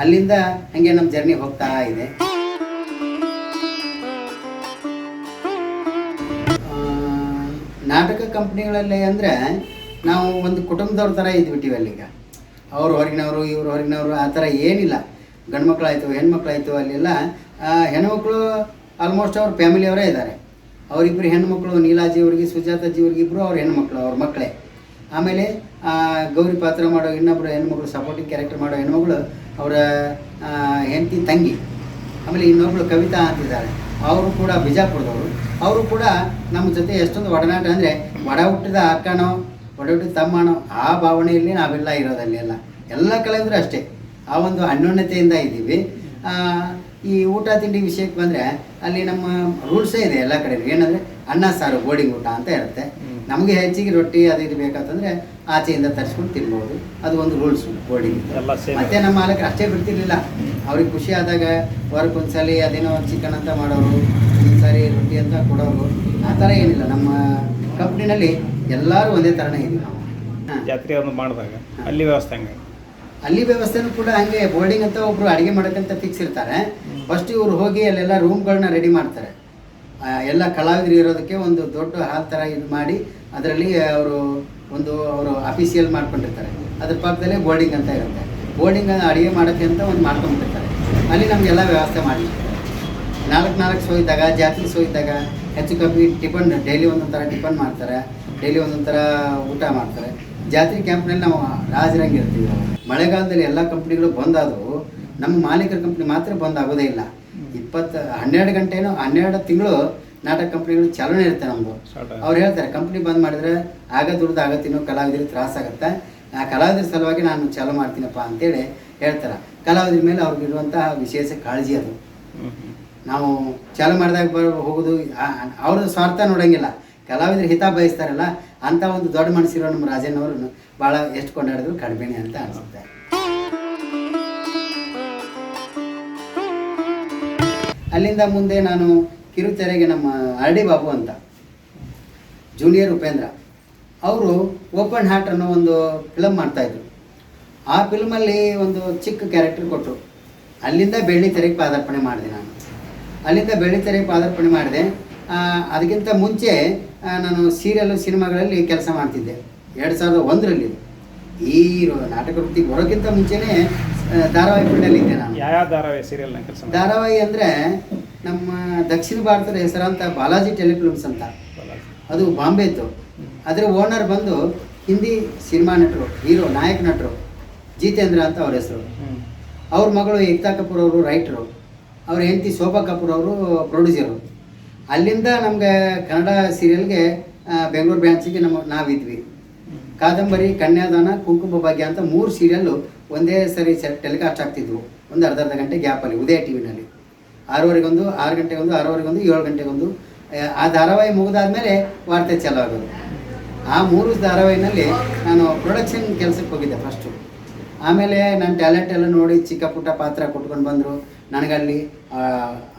ಅಲ್ಲಿಂದ ಹಾಗೆ ನಮ್ಮ ಜರ್ನಿ ಹೋಗ್ತಾ ಇದೆ. ನಾಟಕ ಕಂಪ್ನಿಗಳಲ್ಲಿ ಅಂದರೆ ನಾವು ಒಂದು ಕುಟುಂಬದವ್ರ ಥರ ಇದ್ಬಿಟ್ಟಿವಿ ಅಲ್ಲಿಗ. ಅವ್ರು ಹೊರಗಿನವರು, ಇವ್ರು ಹೊರಗಿನವರು, ಆ ಥರ ಏನಿಲ್ಲ. ಗಂಡು ಮಕ್ಕಳಾಯಿತು ಹೆಣ್ಮಕ್ಳಾಯಿತು ಅಲ್ಲೆಲ್ಲ ಹೆಣ್ಮಕ್ಳು ಆಲ್ಮೋಸ್ಟ್ ಅವ್ರ ಫ್ಯಾಮಿಲಿಯವರೇ ಇದ್ದಾರೆ ಅವರಿಬ್ಬರು ಹೆಣ್ಮಕ್ಳು, ನೀಲಾಜಿ ಅವ್ರಿಗೆ, ಸುಜಾತಾಜಿ ಅವ್ರಿಗೆ ಇಬ್ಬರು ಅವ್ರ ಹೆಣ್ಮಕ್ಳು, ಅವ್ರ ಮಕ್ಕಳೇ. ಆಮೇಲೆ ಗೌರಿ ಪಾತ್ರ ಮಾಡೋ ಇನ್ನೊಬ್ಬರು ಹೆಣ್ಮಕ್ಳು ಸಪೋರ್ಟಿಂಗ್ ಕ್ಯಾರೆಕ್ಟರ್ ಮಾಡೋ ಹೆಣ್ಮಗಳು ಅವರ ಹೆಂಡತಿ, ತಂಗಿ. ಆಮೇಲೆ ಇನ್ನೊಬ್ಬಳು ಕವಿತಾ ಅಂತಿದ್ದಾರೆ. ಅವರು ಕೂಡ ಬಿಜಾಪುರದವರು. ಅವರು ಕೂಡ ನಮ್ಮ ಜೊತೆ ಎಷ್ಟೊಂದು ಒಡನಾಟ ಅಂದರೆ ಒಡ ಹುಟ್ಟಿದ ಅಕ್ಕನೋ ಒಡ ಹುಟ್ಟಿದ ತಮ್ಮನೋ ಆ ಭಾವನೆಯಲ್ಲಿ ನಾವೆಲ್ಲ ಇರೋದಲ್ಲಿ ಎಲ್ಲ. ಎಲ್ಲ ಕಲಾವಿದರು ಅಷ್ಟೇ. ಆ ಒಂದು ಅನ್ಯೋನ್ಯತೆಯಿಂದ ಇದ್ದೀವಿ. ಈ ಊಟ ತಿಂಡಿ ವಿಷಯಕ್ಕೆ ಬಂದರೆ ಅಲ್ಲಿ ನಮ್ಮ ರೂಲ್ಸೇ ಇದೆ ಎಲ್ಲ ಕಡೆ ಏನಂದರೆ ಅನ್ನ ಸಾರು ಬೋರ್ಡಿಂಗ್ ಊಟ ಅಂತ ಇರುತ್ತೆ. ನಮಗೆ ಹೆಚ್ಚಿಗೆ ರೊಟ್ಟಿ ಅದು ಇದು ಬೇಕಂತಂದರೆ ಆಚೆಯಿಂದ ತರಿಸ್ಕೊಂಡು ತಿನ್ಬೋದು. ಅದು ಒಂದು ರೂಲ್ಸು ಬೋರ್ಡಿಂಗ್ ಮತ್ತೆ ನಮ್ಮ ಮಾಲಕ ಅಷ್ಟೇ ಬಿಡ್ತಿರ್ಲಿಲ್ಲ. ಅವ್ರಿಗೆ ಖುಷಿ ಆದಾಗ ವಾರಕ್ಕೆ ಒಂದ್ಸಲಿ ಅದೇನೋ ಚಿಕನ್ ಅಂತ ಮಾಡೋರು ಒಂದ್ಸರಿ ರೊಟ್ಟಿ ಅಂತ ಕೊಡೋರು ಆ ಥರ ಏನಿಲ್ಲ. ನಮ್ಮ ಕಂಪ್ನಿನಲ್ಲಿ ಎಲ್ಲರೂ ಒಂದೇ ಥರನೇ ಇದ್ದೀವಿ ನಾವು ಜಾತ್ರೆ ಒಂದು ಮಾಡಿದಾಗ ಅಲ್ಲಿ ವ್ಯವಸ್ಥೆ ಹಂಗೆ? ಅಲ್ಲಿ ವ್ಯವಸ್ಥೆನೂ ಕೂಡ ಹಂಗೆ ಬೋರ್ಡಿಂಗ್ ಅಂತ ಒಬ್ರು ಅಡುಗೆ ಮಾಡೋಕ್ಕಂತ ಫಿಕ್ಸ್ ಇರ್ತಾರೆ. ಫಸ್ಟ್ ಇವ್ರು ಹೋಗಿ ಅಲ್ಲೆಲ್ಲ ರೂಮ್ಗಳನ್ನ ರೆಡಿ ಮಾಡ್ತಾರೆ. ಎಲ್ಲ ಕಲಾವಿದರು ಇರೋದಕ್ಕೆ ಒಂದು ದೊಡ್ಡ ಹಾಲ್ ಥರ ಇದು ಮಾಡಿ ಅದರಲ್ಲಿ ಅವರು ಒಂದು ಅವರು ಅಫಿಷಿಯಲ್ ಮಾಡ್ಕೊಂಡಿರ್ತಾರೆ. ಅದ್ರ ಪಕ್ಕದಲ್ಲೇ ಬೋರ್ಡಿಂಗ್ ಅಂತ ಇರುತ್ತೆ. ಬೋರ್ಡಿಂಗ್ ಅಡುಗೆ ಮಾಡೋಕ್ಕೆ ಅಂತ ಒಂದು ಮಾಡ್ಕೊಂಡ್ಬಿಟ್ಟಿರ್ತಾರೆ. ಅಲ್ಲಿ ನಮಗೆಲ್ಲ ವ್ಯವಸ್ಥೆ ಮಾಡಿರ್ತಾರೆ. ನಾಲ್ಕು ನಾಲ್ಕು ಸೋ ಇದ್ದಾಗ, ಜಾತ್ರೆ ಸೋ ಇದ್ದಾಗ ಹೆಚ್ಚು ಕಮ್ಮಿ ಟಿಫನ್ ಡೈಲಿ ಒಂದೊಂದು ಥರ ಟಿಫನ್ ಮಾಡ್ತಾರೆ. ಡೈಲಿ ಒಂದೊಂದು ಥರ ಊಟ ಮಾಡ್ತಾರೆ. ಜಾತ್ರೆ ಕ್ಯಾಂಪ್ನಲ್ಲಿ ನಾವು ರಾಜರಂಗೆ ಇರ್ತೀವಿ ಮಳೆಗಾಲದಲ್ಲಿ ಎಲ್ಲ ಕಂಪ್ನಿಗಳು ಬಂದಾದವು ನಮ್ಮ ಮಾಲೀಕರ ಕಂಪ್ನಿ ಮಾತ್ರ ಬಂದ್ ಆಗೋದೇ ಇಲ್ಲ. ಇಪ್ಪತ್ತು ಹನ್ನೆರಡು ಗಂಟೆನೋ ಹನ್ನೆರಡು ತಿಂಗಳು ನಾಟಕ ಕಂಪ್ನಿಗಳು ಚಾಲನೆ ಇರುತ್ತೆ ನಮ್ಮದು ಅವ್ರು ಹೇಳ್ತಾರೆ ಕಂಪ್ನಿ ಬಂದ್ ಮಾಡಿದ್ರೆ ಆಗ ದುಡ್ದು ಆಗ ತಿನ್ನೋ ಕಲಾವಿದರಿಗೆ ತ್ರಾಸಾಗತ್ತೆ. ಆ ಕಲಾವಿದರ ಸಲುವಾಗಿ ನಾನು ಚಾಲು ಮಾಡ್ತೀನಪ್ಪ ಅಂತೇಳಿ ಹೇಳ್ತಾರೆ. ಕಲಾವಿದ್ರ ಮೇಲೆ ಅವ್ರಿಗಿರುವಂತಹ ವಿಶೇಷ ಕಾಳಜಿ ಅದು. ನಾವು ಚಾಲು ಮಾಡಿದಾಗ ಬರೋ ಹೋಗೋದು ಅವ್ರದ್ದು ಸ್ವಾರ್ಥ ನೋಡಂಗಿಲ್ಲ. ಕಲಾವಿದರು ಹಿತ ಬಯಸ್ತಾರಲ್ಲ ಅಂತ ಒಂದು ದೊಡ್ಡ ಮನಸ್ಸಿರೋ ನಮ್ಮ ರಾಜಣ್ಣವರು ಭಾಳ ಎಷ್ಟು ಕೊಂಡಾಡಿದ್ರು ಕಡಿಮೆನೆ ಅಂತ ಅನಿಸುತ್ತೆ. ಅಲ್ಲಿಂದ ಮುಂದೆ ನಾನು ಕಿರುತೆರೆಗೆ ನಮ್ಮ ಆರ್ ಡಿ ಬಾಬು ಅಂತ ಜೂನಿಯರ್ ಉಪೇಂದ್ರ ಅವರು ಓಪನ್ ಹಾರ್ಟ್ ಅನ್ನೋ ಒಂದು ಫಿಲಮ್ ಮಾಡ್ತಾಯಿದ್ರು ಆ ಫಿಲ್ಮಲ್ಲಿ ಒಂದು ಚಿಕ್ಕ ಕ್ಯಾರೆಕ್ಟರ್ ಕೊಟ್ಟರು ಅಲ್ಲಿಂದ ಬೆಳ್ಳಿ ತೆರೆಗೆ ಪಾದಾರ್ಪಣೆ ಮಾಡಿದೆ ನಾನು. ಅಲ್ಲಿಂದ ಬೆಳ್ಳಿ ತೆರೆಗೆ ಪಾದಾರ್ಪಣೆ ಮಾಡಿದೆ. ಅದಕ್ಕಿಂತ ಮುಂಚೆ ನಾನು ಸೀರಿಯಲ್ಲು ಸಿನಿಮಾಗಳಲ್ಲಿ ಕೆಲಸ ಮಾಡ್ತಿದ್ದೆ. ಎರಡು ಸಾವಿರದ ಒಂದರಲ್ಲಿ. ಈ ನಾಟಕ ವೃತ್ತಿಗೆ ಬರೋಕ್ಕಿಂತ ಮುಂಚೆನೇ ಧಾರಾವಾಹಿ ಫೀಲ್ಡಲ್ಲಿ ಇದ್ದೆ ನಾನು. ಯಾವ ಧಾರಾವಾಹಿ ಸೀರಿಯಲ್ನ ಕೆಲಸ ಧಾರಾವಾಹಿ ಅಂದರೆ ನಮ್ಮ ದಕ್ಷಿಣ ಭಾರತದ ಹೆಸರಾಂತ ಬಾಲಾಜಿ ಟೆಲಿಫಿಲ್ಮ್ಸ್ ಅಂತ. ಅದು ಬಾಂಬೆ ಇತ್ತು. ಅದರ ಓನರ್ ಬಂದು ಹಿಂದಿ ಸಿನಿಮಾ ನಟರು, ಹೀರೋ, ನಾಯಕ ನಟರು, ಜಿತೇಂದ್ರ ಅಂತ ಅವ್ರ ಹೆಸರು. ಅವ್ರ ಮಗಳು ಏಕ್ತಾ ಕಪೂರ್ ಅವರು ರೈಟರು. ಅವ್ರ ಹೆಂಡತಿ ಶೋಭಾ ಕಪೂರ್ ಅವರು ಪ್ರೊಡ್ಯೂಸರು. ಅಲ್ಲಿಂದ ನಮಗೆ ಕನ್ನಡ ಸೀರಿಯಲ್ಗೆ ಬೆಂಗಳೂರು ಬ್ರಾಂಚಿಗೆ ನಮ್ಮ ನಾವಿದ್ವಿ. ಕಾದಂಬರಿ, ಕನ್ಯಾದಾನ, ಕುಂಕುಮ ಭಾಗ್ಯ ಅಂತ ಮೂರು ಸೀರಿಯಲ್ಲು ಒಂದೇ ಸರಿ ಟೆಲಿಕಾಸ್ಟ್ ಆಗ್ತಿದ್ವು. ಒಂದು ಅರ್ಧ ಅರ್ಧ ಗಂಟೆ ಗ್ಯಾಪಲ್ಲಿ, ಉದಯ ಟಿ ವಿನಲ್ಲಿ ಆರೂವರೆಗೊಂದು ಆರು ಗಂಟೆಗೊಂದು ಆರೂವರೆಗೊಂದು ಏಳು ಗಂಟೆಗೊಂದು. ಆ, ಧಾರಾವಾಹಿ ಮುಗಿದಾದ್ಮೇಲೆ ವಾರ್ತೆ ಚಾಲು ಆಗೋದು ಆ ಮೂರು ಧಾರಾವಾಹಿನಲ್ಲಿ ನಾನು ಪ್ರೊಡಕ್ಷನ್ ಕೆಲಸಕ್ಕೆ ಹೋಗಿದ್ದೆ ಫಸ್ಟು ಆಮೇಲೆ ನನ್ನ ಟ್ಯಾಲೆಂಟ್ ಎಲ್ಲ ನೋಡಿ ಚಿಕ್ಕ ಪುಟ್ಟ ಪಾತ್ರ ಕೊಟ್ಕೊಂಡು ಬಂದರು. ನನಗಲ್ಲಿ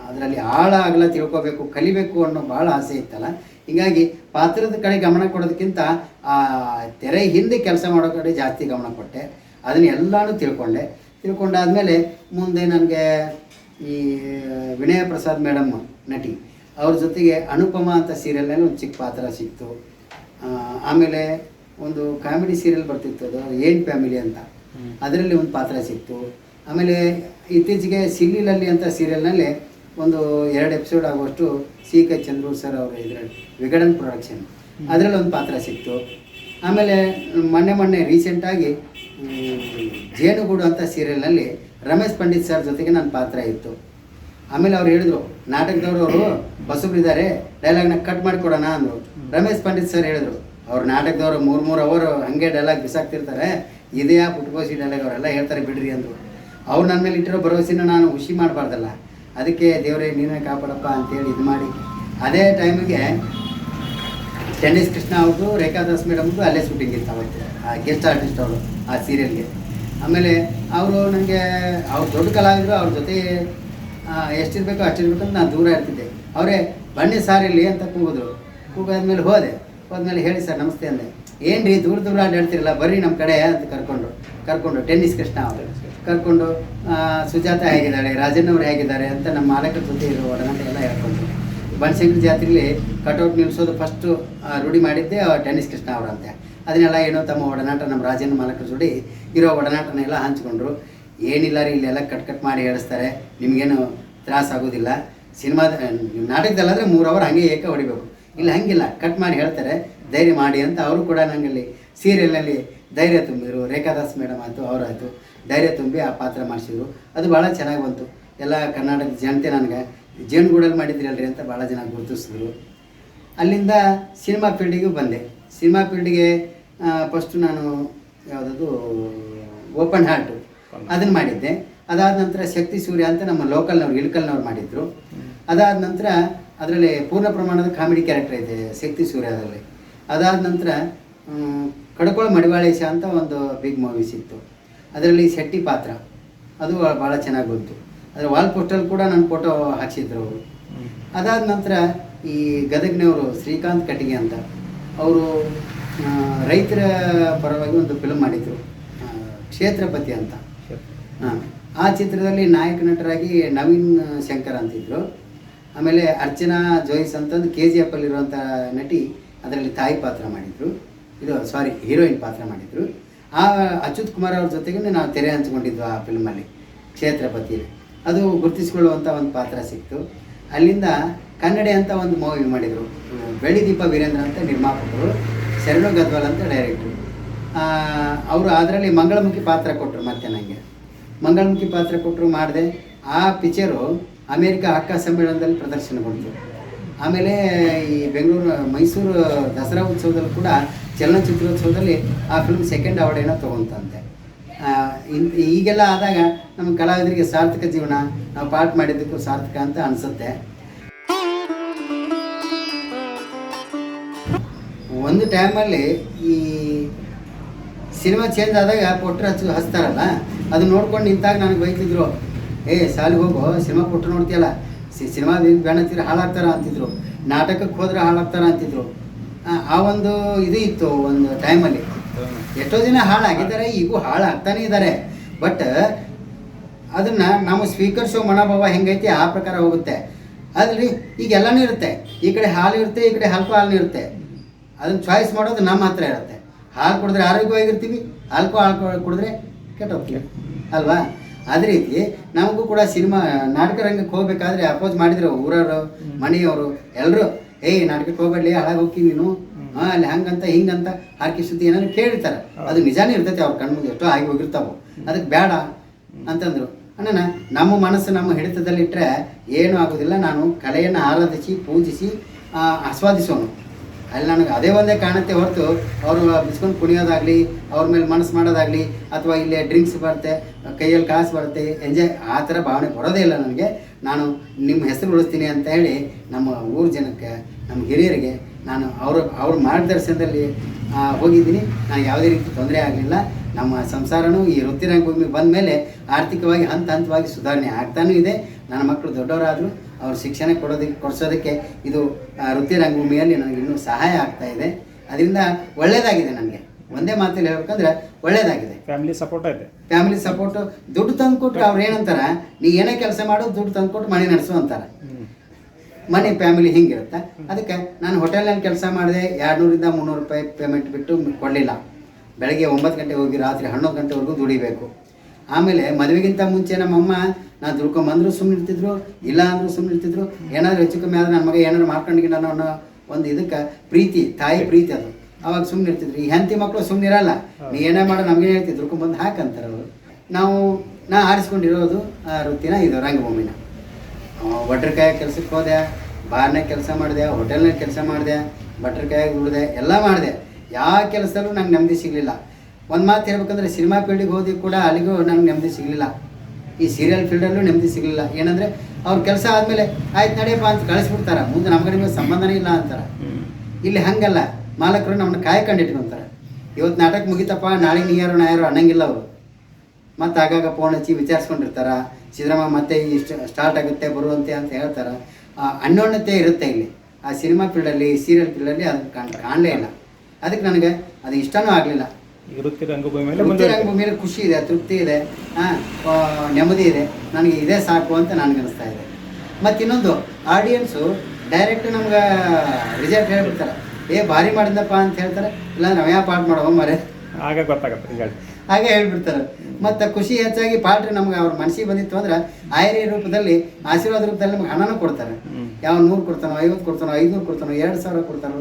ಅದರಲ್ಲಿ ಆಳ ಆಗಲ ತಿಳ್ಕೊಬೇಕು ಕಲಿಬೇಕು ಅನ್ನೋ ಭಾಳ ಆಸೆ ಇತ್ತಲ್ಲ. ಹೀಗಾಗಿ ಪಾತ್ರದ ಕಡೆ ಗಮನ ಕೊಡೋದಕ್ಕಿಂತ ಆ ತೆರೆ ಹಿಂದೆ ಕೆಲಸ ಮಾಡೋ ಕಡೆ ಜಾಸ್ತಿ ಗಮನ ಕೊಟ್ಟೆ. ಅದನ್ನೆಲ್ಲನೂ ತಿಳ್ಕೊಂಡೆ. ತಿಳ್ಕೊಂಡಾದ್ಮೇಲೆ ಮುಂದೆ ನನಗೆ ಈ ವಿನಯ ಪ್ರಸಾದ್ ಮೇಡಮ್ ನಟಿ ಅವ್ರ ಜೊತೆಗೆ ಅನುಪಮ ಅಂತ ಸೀರಿಯಲ್ನಲ್ಲಿ ಒಂದು ಚಿಕ್ಕ ಪಾತ್ರ ಸಿಕ್ತು. ಆಮೇಲೆ ಒಂದು ಕಾಮಿಡಿ ಸೀರಿಯಲ್ ಬರ್ತಿತ್ತು ಅದು ಏನ್ ಫ್ಯಾಮಿಲಿ ಅಂತ. ಅದರಲ್ಲಿ ಒಂದು ಪಾತ್ರ ಸಿಕ್ತು. ಆಮೇಲೆ ಇತ್ತೀಚೆಗೆ ಸಿಲ್ಲಿಲಲ್ಲಿ ಅಂತ ಸೀರಿಯಲ್ನಲ್ಲಿ ಒಂದು ಎರಡು ಎಪಿಸೋಡ್ ಆಗುವಷ್ಟು ಸಿ ಕೆ ಚಂದ್ರೂರ್ ಸರ್ ಅವರ ಇದರಲ್ಲಿ ವಿಗಡನ್ ಪ್ರೊಡಕ್ಷನ್ ಅದರಲ್ಲಿ ಒಂದು ಪಾತ್ರ ಸಿಕ್ತು. ಆಮೇಲೆ ಮೊನ್ನೆ ಮೊನ್ನೆ ರೀಸೆಂಟಾಗಿ ಜೇನುಗೂಡು ಅಂತ ಸೀರಿಯಲ್ನಲ್ಲಿ ರಮೇಶ್ ಪಂಡಿತ್ ಸರ್ ಜೊತೆಗೆ ನನ್ನ ಪಾತ್ರ ಇತ್ತು. ಆಮೇಲೆ ಅವ್ರು ಹೇಳಿದ್ರು, ನಾಟಕದವರು ಅವರು ಹೊಸಬ್ರಿದ್ದಾರೆ ಡೈಲಾಗ್ನ ಕಟ್ ಮಾಡಿಕೊಡೋಣ ಅಂದರು. ರಮೇಶ್ ಪಂಡಿತ್ ಸರ್ ಹೇಳಿದ್ರು, ಅವ್ರು ನಾಟಕದವರು ಮೂರು ಮೂರು ಅವರು ಹಂಗೆ ಡೈಲಾಗ್ ಬಿಸಾಕ್ತಿರ್ತಾರೆ, ಇದೇ ಪುಟ್ಕೋಸಿ ಡೈಲಾಗ್ ಅವರೆಲ್ಲ ಹೇಳ್ತಾರೆ, ಬಿಡ್ರಿ ಅಂದರು. ಅವ್ರು ನನ್ನ ಮೇಲೆ ಇಟ್ಟಿರೋ ಭರವಸೆನ ನಾನು ಖುಷಿ ಮಾಡಬಾರ್ದಲ್ಲ, ಅದಕ್ಕೆ ದೇವರೇ ನೀನೇ ಕಾಪಾಡಪ್ಪ ಅಂತೇಳಿ ಇದು ಮಾಡಿ. ಅದೇ ಟೈಮಿಗೆ ಟೆನ್ನಿಸ್ ಕೃಷ್ಣ ಅವ್ರದ್ದು ರೇಖಾದಾಸ್ ಮೇಡಮ್ದು ಅಲ್ಲೇ ಶೂಟಿಂಗ್ ಇತ್ತು ಅವತ್ತು ಗೆಸ್ಟ್ ಆರ್ಟಿಸ್ಟ್ ಅವರು ಆ ಸೀರಿಯಲ್ಗೆ ಆಮೇಲೆ ಅವರು ನನಗೆ ಅವ್ರು ದೊಡ್ಡ ಕಲಾವಿದರು, ಅವ್ರ ಜೊತೆ ಎಷ್ಟಿರಬೇಕು ಅಷ್ಟಿರಬೇಕು ಅಂತ ನಾನು ದೂರ ಇರ್ತಿದ್ದೆ. ಅವರೇ, ಬನ್ನಿ ಸಾರ್ ಇಲ್ಲಿ, ಅಂತ ಕೂಗಿದ್ರು. ಕೂಗಾದ್ಮೇಲೆ ಹೋದೆ. ಹೋದ್ಮೇಲೆ ಹೇಳಿ, ಸರ್, ನಮಸ್ತೆ, ಅಂದೆ. ಏನು ರೀ ದೂರ ದೂರ ಅಡ್ಡಾಡ್ತಿರಲ್ಲ ಬರ್ರಿ ನಮ್ಮ ಕಡೆ, ಅಂತ ಕರ್ಕೊಂಡು ಕರ್ಕೊಂಡು, ಟೆನ್ನಿಸ್ ಕೃಷ್ಣ ಅವರು. ಕರ್ಕೊಂಡು ಸುಜಾತ ಹೇಗಿದ್ದಾರೆ ರಾಜಣ್ಣವ್ರು ಹೇಗಿದ್ದಾರೆ ಅಂತ ನಮ್ಮ ಮಾಲಕರ ಜೊತೆ ಇರೋ ಒಡನಾಟ ಎಲ್ಲ ಹೇಳ್ಕೊಂಡ್ರು ಬನಶಂಕರಿ ಜಾತ್ರೆಯಲ್ಲಿ ಕಟೌಟ್ ನಿಲ್ಲಿಸೋದು ಫಸ್ಟು ರೂಢಿ ಮಾಡಿದ್ದೆ ಟೆನ್ನಿಸ್ ಕೃಷ್ಣ ಅವರಂತೆ ಅದನ್ನೆಲ್ಲ ಏನೋ ತಮ್ಮ ಒಡನಾಟ ನಮ್ಮ ರಾಜನ ಮಾಲಕರ ಜೋಡಿ ಇರೋ ಒಡನಾಟನೆಲ್ಲ ಹಂಚ್ಕೊಂಡ್ರು. ಏನಿಲ್ಲ ರೀ, ಇಲ್ಲೆಲ್ಲ ಕಟ್ ಕಟ್ ಮಾಡಿ ಹೇಳಿಸ್ತಾರೆ ನಿಮಗೇನು ತ್ರಾಸ ಆಗೋದಿಲ್ಲ. ಸಿನಿಮಾದ ನಾಟಕದಲ್ಲಾದರೆ ಮೂರು ಅವರ್ ಹಂಗೆ ಏಕ ಹೊಡಿಬೇಕು. ಇಲ್ಲ, ಹಂಗಿಲ್ಲ. ಕಟ್ ಮಾಡಿ ಹೇಳ್ತಾರೆ. ಧೈರ್ಯ ಮಾಡಿ ಅಂತ ಅವರು ಕೂಡ ನನಗಲ್ಲಿ ಸೀರಿಯಲ್ನಲ್ಲಿ ಧೈರ್ಯ ತುಂಬಿದ್ರು. ರೇಖಾದಾಸ್ ಮೇಡಮ್ ಆಯಿತು ಅವರಾಯಿತು ಧೈರ್ಯ ತುಂಬಿ ಆ ಪಾತ್ರ ಮಾಡಿಸಿದ್ರು. ಅದು ಭಾಳ ಚೆನ್ನಾಗಿ ಬಂತು. ಎಲ್ಲ ಕರ್ನಾಟಕದ ಜನತೆ ನನಗೆ ಜೇನುಗೂಡಲ್ಲಿ ಮಾಡಿದ್ರಲ್ರಿ ಅಂತ ಭಾಳ ಜನ ಗುರುತಿಸಿದ್ರು. ಅಲ್ಲಿಂದ ಸಿನಿಮಾ ಫೀಲ್ಡಿಗೂ ಬಂದೆ. ಸಿನಿಮಾ ಫೀಲ್ಡಿಗೆ ಫಸ್ಟು ನಾನು ಯಾವುದದು ಓಪನ್ ಹಾರ್ಟು ಅದನ್ನು ಮಾಡಿದ್ದೆ. ಅದಾದ ನಂತರ ಶಕ್ತಿ ಸೂರ್ಯ ಅಂತ ನಮ್ಮ ಲೋಕಲ್ನವ್ರು ಇಳ್ಕಲ್ನವ್ರು ಮಾಡಿದ್ರು. ಅದಾದ ನಂತರ ಅದರಲ್ಲಿ ಪೂರ್ಣ ಪ್ರಮಾಣದ ಕಾಮಿಡಿ ಕ್ಯಾರೆಕ್ಟರ್ ಇದೆ ಶಕ್ತಿ ಸೂರ್ಯದಲ್ಲಿ ಅದಾದ ನಂತರ ಕಡಕೊಳ ಮಡಿವಾಳೇಶ ಅಂತ ಒಂದು ಬಿಗ್ ಮೂವಿ ಇತ್ತು. ಅದರಲ್ಲಿ ಶೆಟ್ಟಿ ಪಾತ್ರ. ಅದು ಭಾಳ ಚೆನ್ನಾಗಿ ಬಂತು. ಅದರ ವಾಲ್ ಪೋಸ್ಟಲ್ಲಿ ಕೂಡ ನನ್ನ ಫೋಟೋ ಹಾಕ್ಸಿದ್ರು ಅವರು. ಅದಾದ ನಂತರ ಈ ಗದಗ್ನವರು ಶ್ರೀಕಾಂತ್ ಕಟ್ಟಿಗೆ ಅಂತ, ಅವರು ರೈತರ ಪರವಾಗಿ ಒಂದು ಫಿಲ್ಮ್ ಮಾಡಿದರು. ಕ್ಷೇತ್ರಪತಿ ಅಂತ. ಹಾಂ ಆ ಚಿತ್ರದಲ್ಲಿ ನಾಯಕ ನಟರಾಗಿ ನವೀನ್ ಶಂಕರ್ ಅಂತಿದ್ರು. ಆಮೇಲೆ ಅರ್ಚನಾ ಜೋಯಿಸ್ ಅಂತಂದು ಕೆ ಜಿ ಎಫಲ್ಲಿರುವಂಥ ನಟಿ ಅದರಲ್ಲಿ ತಾಯಿ ಪಾತ್ರ ಮಾಡಿದರು. ಇದು ಸಾರಿ ಹೀರೋಯಿನ್ ಪಾತ್ರ ಮಾಡಿದರು. ಆ, ಅಚ್ಯುತ್ ಕುಮಾರ್ ಅವ್ರ ಜೊತೆಗೆ ನಾವು ತೆರೆ ಹಂಚ್ಕೊಂಡಿದ್ವು ಆ ಫಿಲ್ಮಲ್ಲಿ ಕ್ಷೇತ್ರಪತಿಯಲ್ಲಿ ಅದು ಗುರುತಿಸ್ಕೊಳ್ಳುವಂಥ ಒಂದು ಪಾತ್ರ ಸಿಕ್ತು. ಅಲ್ಲಿಂದ ಕನ್ನಡ ಅಂತ ಒಂದು ಮೂವಿ ಮಾಡಿದರು. ಬೆಳ್ಳಿದೀಪ ವೀರೇಂದ್ರ ಅಂತ ನಿರ್ಮಾಪಕರು. ಶರಣು ಗದ್ವಾಲ್ ಅಂತ ಡೈರೆಕ್ಟ್ರು ಅವರು ಅದರಲ್ಲಿ ಮಂಗಳಮುಖಿ ಪಾತ್ರ ಕೊಟ್ಟರು ಮತ್ತೆ ನನಗೆ ಮಂಗಳಮುಖಿ ಪಾತ್ರ ಕೊಟ್ಟರು ಮಾಡಿದೆ. ಆ ಪಿಕ್ಚರು ಅಮೇರಿಕ ಅಕ್ಕ ಸಮ್ಮೇಳನದಲ್ಲಿ ಪ್ರದರ್ಶನಗೊಂಡಿತು ಆಮೇಲೆ ಈ ಬೆಂಗಳೂರು, ಮೈಸೂರು ದಸರಾ ಉತ್ಸವದಲ್ಲೂ ಕೂಡ ಚಲನಚಿತ್ರೋತ್ಸವದಲ್ಲಿ ಆ ಫಿಲ್ಮ್ ಸೆಕೆಂಡ್ ಅವಾರ್ಡ್ ಏನೋ ತೊಗೊಂತಂತೆ. ಈಗೆಲ್ಲ ಆದಾಗ ನಮ್ಮ ಕಲಾವಿದರಿಗೆ ಸಾರ್ಥಕ ಜೀವನ, ನಾವು ಪಾಠ ಮಾಡಿದ್ದಕ್ಕೂ ಸಾರ್ಥಕ ಅಂತ ಅನಿಸುತ್ತೆ. ಒಂದು ಟೈಮಲ್ಲಿ ಈ ಸಿನಿಮಾ ಚೇಂಜ್ ಆದಾಗ ಪೊಟ್ರು ಹಚ್ಚಿ ಹಚ್ತಾರಲ್ಲ? ಅದು ನೋಡ್ಕೊಂಡು ನಿಂತಾಗ ನನಗೆ ಬೈತಿದ್ರು. ಏ ಸಾಲಿಗೆ ಹೋಗು ಸಿನಿಮಾ ಕೊಟ್ಟರು ನೋಡ್ತೀಯಲ್ಲ? ಸಿನಿಮಾ ಬೇಣತ್ತಿರ ಹಾಳಾಗ್ತಾರ? ಅಂತಿದ್ರು. ನಾಟಕಕ್ಕೆ ಹೋದ್ರೆ ಹಾಳಾಗ್ತಾರ ಅಂತಿದ್ರು. ಆ, ಆ ಒಂದು ಇದು ಇತ್ತು ಒಂದು ಟೈಮಲ್ಲಿ ಎಷ್ಟೋ ದಿನ ಹಾಳಾಗಿದ್ದಾರೆ ಈಗೂ ಹಾಳಾಗ್ತಾನೆ ಇದ್ದಾರೆ. ಬಟ್ ಅದನ್ನ ನಾವು ಸ್ಪೀಕರ್ ಶೋ ಮನೋಭಾವ ಹೆಂಗೈತಿ? ಆ ಪ್ರಕಾರ ಹೋಗುತ್ತೆ. ಅದ್ರಲ್ಲಿ ಈಗ ಎಲ್ಲಾನು ಇರುತ್ತೆ. ಈ ಕಡೆ ಹಾಲು ಇರುತ್ತೆ ಈ ಕಡೆ ಹಲ್ಪ ಹಾಲು ಇರುತ್ತೆ. ಅದನ್ನ ಚಾಯ್ಸ್ ಮಾಡೋದು ನಮ್ಮ ಹತ್ರ ಇರುತ್ತೆ. ಹಾಲು ಕುಡಿದ್ರೆ ಆರೋಗ್ಯವಾಗಿರ್ತೀವಿ ಹಾಲ್ಕೋ ಹಾಲು ಕುಡಿದ್ರೆ ಕೆಟ್ಟೋಗ್ತೀವಿ ಅಲ್ವಾ? ಅದೇ ರೀತಿ ನಮಗೂ ಕೂಡ ಸಿನಿಮಾ ನಾಟಕ ರಂಗಕ್ಕೆ ಹೋಗ್ಬೇಕಾದ್ರೆ ಅಪೋಸ್ ಮಾಡಿದ್ರು ಊರವರು ಮನೆಯವರು ಎಲ್ಲರೂ ಏಯ್ ನಾಟಕಕ್ಕೆ ಹೋಗ್ಬೇಡಿ ಹಾಳಾಗಿ ಹೋಗ್ತೀವಿ ನೀನು. ಹಾಂ ಅಲ್ಲಿ ಹಂಗಂತ ಹಿಂಗಂತ ಹಾಕಿ ಸುದ್ದಿ ಏನಾದ್ರು ಕೇಳಿರ್ತಾರೆ. ಅದು ನಿಜಾನೇ ಇರ್ತೈತೆ ಅವ್ರ ಕಣ್ಮುಂದೆ ಎಷ್ಟೋ ಆಗಿ ಹೋಗಿರ್ತಾವೆ. ಅದಕ್ಕೆ ಬೇಡ ಅಂತಂದರು. ಅಣ್ಣನ ನಮ್ಮ ಮನಸ್ಸು ನಮ್ಮ ಹಿಡಿತದಲ್ಲಿಟ್ಟರೆ ಏನೂ ಆಗೋದಿಲ್ಲ. ನಾನು ಕಲೆಯನ್ನು ಆರಾಧಿಸಿ ಪೂಜಿಸಿ ಆಸ್ವಾದಿಸೋನು. ಅಲ್ಲಿ ನನಗೆ ಅದೇ ಒಂದೇ ಕಾಣುತ್ತೆ ಹೊರತು ಅವರು ಬಿಸ್ಕೊಂಡು ಕುಣಿಯೋದಾಗಲಿ, ಅವ್ರ ಮೇಲೆ ಮನಸ್ಸು ಮಾಡೋದಾಗಲಿ, ಅಥವಾ ಇಲ್ಲೇ ಡ್ರಿಂಕ್ಸ್ ಬರುತ್ತೆ, ಕೈಯಲ್ಲಿ ಕಾಸು ಬರುತ್ತೆ ಎಂಜಾಯ್ ಆ ಥರ ಭಾವನೆ ಕೊಡೋದೇ ಇಲ್ಲ ನನಗೆ. ನಾನು ನಿಮ್ಮ ಹೆಸರು ಉಳಿಸ್ತೀನಿ ಅಂತ ಹೇಳಿ ನಮ್ಮ ಊರ ಜನಕ್ಕೆ, ನಮ್ಮ ಹಿರಿಯರಿಗೆ ನಾನು ಅವರು ಅವ್ರ ಮಾರ್ಗದರ್ಶನದಲ್ಲಿ ಹೋಗಿದ್ದೀನಿ. ನಾನು ಯಾವುದೇ ರೀತಿ ತೊಂದರೆ ಆಗಲಿಲ್ಲ. ನಮ್ಮ ಸಂಸಾರನೂ ಈ ವೃತ್ತಿರಂಗಭೂಮಿ ಬಂದ ಮೇಲೆ ಆರ್ಥಿಕವಾಗಿ ಹಂತ ಹಂತವಾಗಿ ಸುಧಾರಣೆ ಆಗ್ತಾನೂ ಇದೆ. ನನ್ನ ಮಕ್ಕಳು ದೊಡ್ಡವರಾದರು ಅವ್ರ ಶಿಕ್ಷಣ ಕೊಡೋದಕ್ಕೆ ಕೊಡಿಸೋದಕ್ಕೆ ಇದು ಆ, ವೃತ್ತಿ ರಂಗಭೂಮಿಯಲ್ಲಿ ನನಗೆ ಇನ್ನೂ ಸಹಾಯ ಆಗ್ತಾ ಇದೆ. ಅದರಿಂದ ಒಳ್ಳೆಯದಾಗಿದೆ ನನಗೆ. ಒಂದೇ ಮಾತಲ್ಲಿ ಹೇಳ್ಬೇಕಂದ್ರೆ ಒಳ್ಳೆಯದಾಗಿದೆ ಫ್ಯಾಮಿಲಿ ಸಪೋರ್ಟ್ ಇದೆ ಫ್ಯಾಮಿಲಿ ಸಪೋರ್ಟ್ ದುಡ್ಡು ತಂದು ಕೊಟ್ಟರೆ ಅವ್ರು ಏನಂತಾರೆ ನೀ ಏನೇ ಕೆಲಸ ಮಾಡು ದುಡ್ಡು ತಂದು ಕೊಟ್ಟು ಮನೆ ನಡೆಸು ಅಂತಾರೆ. ಮನೆ ಫ್ಯಾಮಿಲಿ ಹಿಂಗಿರುತ್ತೆ? ಅದಕ್ಕೆ ನಾನು ಹೋಟೆಲ್ನಲ್ಲಿ ಕೆಲಸ ಮಾಡಿದೆ ಎರಡುನೂರಿಂದ ಮುನ್ನೂರು ರೂಪಾಯಿ ಪೇಮೆಂಟ್ ಬಿಟ್ಟು ಕೊಡಲಿಲ್ಲ. ಬೆಳಗ್ಗೆ ಒಂಬತ್ತು ಗಂಟೆ ಹೋಗಿ ರಾತ್ರಿ ಹನ್ನೊಂದು ಗಂಟೆವರೆಗೂ ದುಡಿಬೇಕು. ಆಮೇಲೆ ಮದುವೆಗಿಂತ ಮುಂಚೆ ನಮ್ಮಮ್ಮ ನಾನು ದುಡ್ಕೊಂಬಂದ್ರು ಸುಮ್ಮನೆ ಇರ್ತಿದ್ರು, ಇಲ್ಲ ಅಂದರೂ ಸುಮ್ಮನೆ ಇರ್ತಿದ್ರು. ಏನಾದರೂ ಹೆಚ್ಚು ಕಮ್ಮಿ ಆದರೆ ನನ್ನ ಮಗ ಏನಾದ್ರು ಮಾಡ್ಕೊಂಡಿಗಿಲ್ಲ ಅನ್ನೋ ಒಂದು ಇದಕ್ಕೆ ಪ್ರೀತಿ, ತಾಯಿ ಪ್ರೀತಿ ಅದು. ಅವಾಗ ಸುಮ್ಮನೆ ಇರ್ತಿದ್ರು. ಈ ಹೆಂಡತಿ ಮಕ್ಕಳು ಸುಮ್ಮನೆ ಇರಲ್ಲ. ನೀ ಏನೇ ಮಾಡೋ ನಮಗೆ ಹೇಳ್ತಿದ್ರು ದುಡ್ಕೊಂಬಂದು ಹಾಕಂತಾರೆ ಅವರು. ನಾವು, ನಾ ಆರಿಸ್ಕೊಂಡಿರೋದು, ಆ ವೃತ್ತಿನ ಇದು ರಂಗಭೂಮಿನ. ಭಟ್ರ ಕೆಲಸಕ್ಕೆ ಹೋದೆ ಬಾರ್ನಾಗ ಕೆಲಸ ಮಾಡಿದೆ ಹೋಟೆಲ್ನಾಗ ಕೆಲಸ ಮಾಡಿದೆ ಭಟ್ರ ಉಳಿದೆ, ಎಲ್ಲ ಮಾಡಿದೆ. ಯಾವ ಕೆಲಸದಲ್ಲೂ ನಂಗೆ ನೆಮ್ಮದಿ ಸಿಗಲಿಲ್ಲ. ಒಂದು ಮಾತು ಹೇಳ್ಬೇಕಂದ್ರೆ, ಸಿನಿಮಾ ಫೀಲ್ಡಿಗೆ ಹೋದಿ ಕೂಡ ಅಲ್ಲಿಗೂ ನಂಗೆ ನೆಮ್ಮದಿ ಸಿಗಲಿಲ್ಲ. ಈ ಸೀರಿಯಲ್ ಫೀಲ್ಡಲ್ಲೂ ನೆಮ್ಮದಿ ಸಿಗಲಿಲ್ಲ. ಏನಂದರೆ ಅವ್ರ ಕೆಲಸ ಆದಮೇಲೆ ಆಯ್ತು ನಡೆಯಪ್ಪ ಅಂತ ಕಳಿಸ್ಬಿಡ್ತಾರೆ. ಮುಂದೆ ನಮ್ಗೆ ನಿಮಗೆ ಸಂಬಂಧನೇ ಇಲ್ಲ ಅಂತಾರೆ. ಇಲ್ಲಿ ಹಂಗಲ್ಲ. ಮಾಲಕರು ನಮ್ಮನ್ನ ಕಾಯ್ಕೊಂಡು ಇಟ್ಕೊಂತಾರೆ ಇವತ್ತು ನಾಟಕ ಮುಗಿತಪ್ಪ ನಾಳೆ ನೀ ಯಾರು ನಾ ಯಾರು ಅನ್ನಂಗಿಲ್ಲ ಅವರು. ಮತ್ತು ಆಗಾಗ ಫೋನ್ ಹಚ್ಚಿ ವಿಚಾರಿಸ್ಕೊಂಡಿರ್ತಾರ. ಸಿದ್ದರಾಮ ಮತ್ತೆ ಇಷ್ಟು ಸ್ಟಾರ್ಟ್ ಆಗುತ್ತೆ ಬರುವಂತೆ ಅಂತ ಹೇಳ್ತಾರೆ. ಆ ಅನ್ಯೋನ್ಯತೆ ಇರುತ್ತೆ ಇಲ್ಲಿ. ಆ ಸಿನಿಮಾ ಫೀಲ್ಡಲ್ಲಿ ಸೀರಿಯಲ್ ಫೀಲ್ಡಲ್ಲಿ ಅದು ಕಾಣ್ತಾರೆ ಕಾಣಲೇ ಇಲ್ಲ. ಅದಕ್ಕೆ ನನಗೆ ಅದು ಇಷ್ಟನೂ ಆಗಲಿಲ್ಲ. ಈಗ ವೃತ್ತಿ ರಂಗಭೂಮಿ ಮೇಲೆ ವೃತ್ತಿ ಮುಂದುವರಿಕೆ. ರಂಗಭೂಮಿಯಲ್ಲಿ ಖುಷಿ ಇದೆ ತೃಪ್ತಿ ಇದೆ ಆ, ಆ, ನೆಮ್ಮದಿ ಇದೆ ನನಗೆ ಇದೇ ಸಾಕು ಅಂತ ನನಗೆ ಅನಿಸ್ತಾ ಇದೆ. ಮತ್ತೆ ಇನ್ನೊಂದು ಆಡಿಯನ್ಸು ಡೈರೆಕ್ಟ್ ನಮ್ಗೆ ರಿಸಲ್ಟ್ ಹೇಳ್ಬಿಡ್ತಾರೆ. ಏ ಭಾರಿ ಮಾಡಿದಪ್ಪ ಅಂತ ಹೇಳ್ತಾರೆ ಇಲ್ಲಾಂದ್ರೆ ಯಾವ ಪಾಠ ಮಾಡೋ ಮರೆ ಹಾಗೆ ಗೊತ್ತಾಗತ್ತೆ ರಿಸಲ್ಟ್ ಹಾಗೆ ಹೇಳ್ಬಿಡ್ತಾರೆ. ಮತ್ತು ಖುಷಿ ಹೆಚ್ಚಾಗಿ ಪಾಠ ನಮ್ಗೆ ಅವ್ರ ಮನಸ್ಸಿಗೆ ಬಂದಿತ್ತು ಅಂದ್ರೆ ಆಯರಿ ರೂಪದಲ್ಲಿ ಆಶೀರ್ವಾದ ರೂಪದಲ್ಲಿ ನಮ್ಗೆ ಹಣನೂ ಕೊಡ್ತಾರೆ. ಯಾವ ನೂರು ಕೊಡ್ತಾನೋ ಐವತ್ತು ಕೊಡ್ತಾನೋ ಐದುನೂರು ಕೊಡ್ತಾನೋ ಎರಡು ಸಾವಿರ ಕೊಡ್ತಾರೋ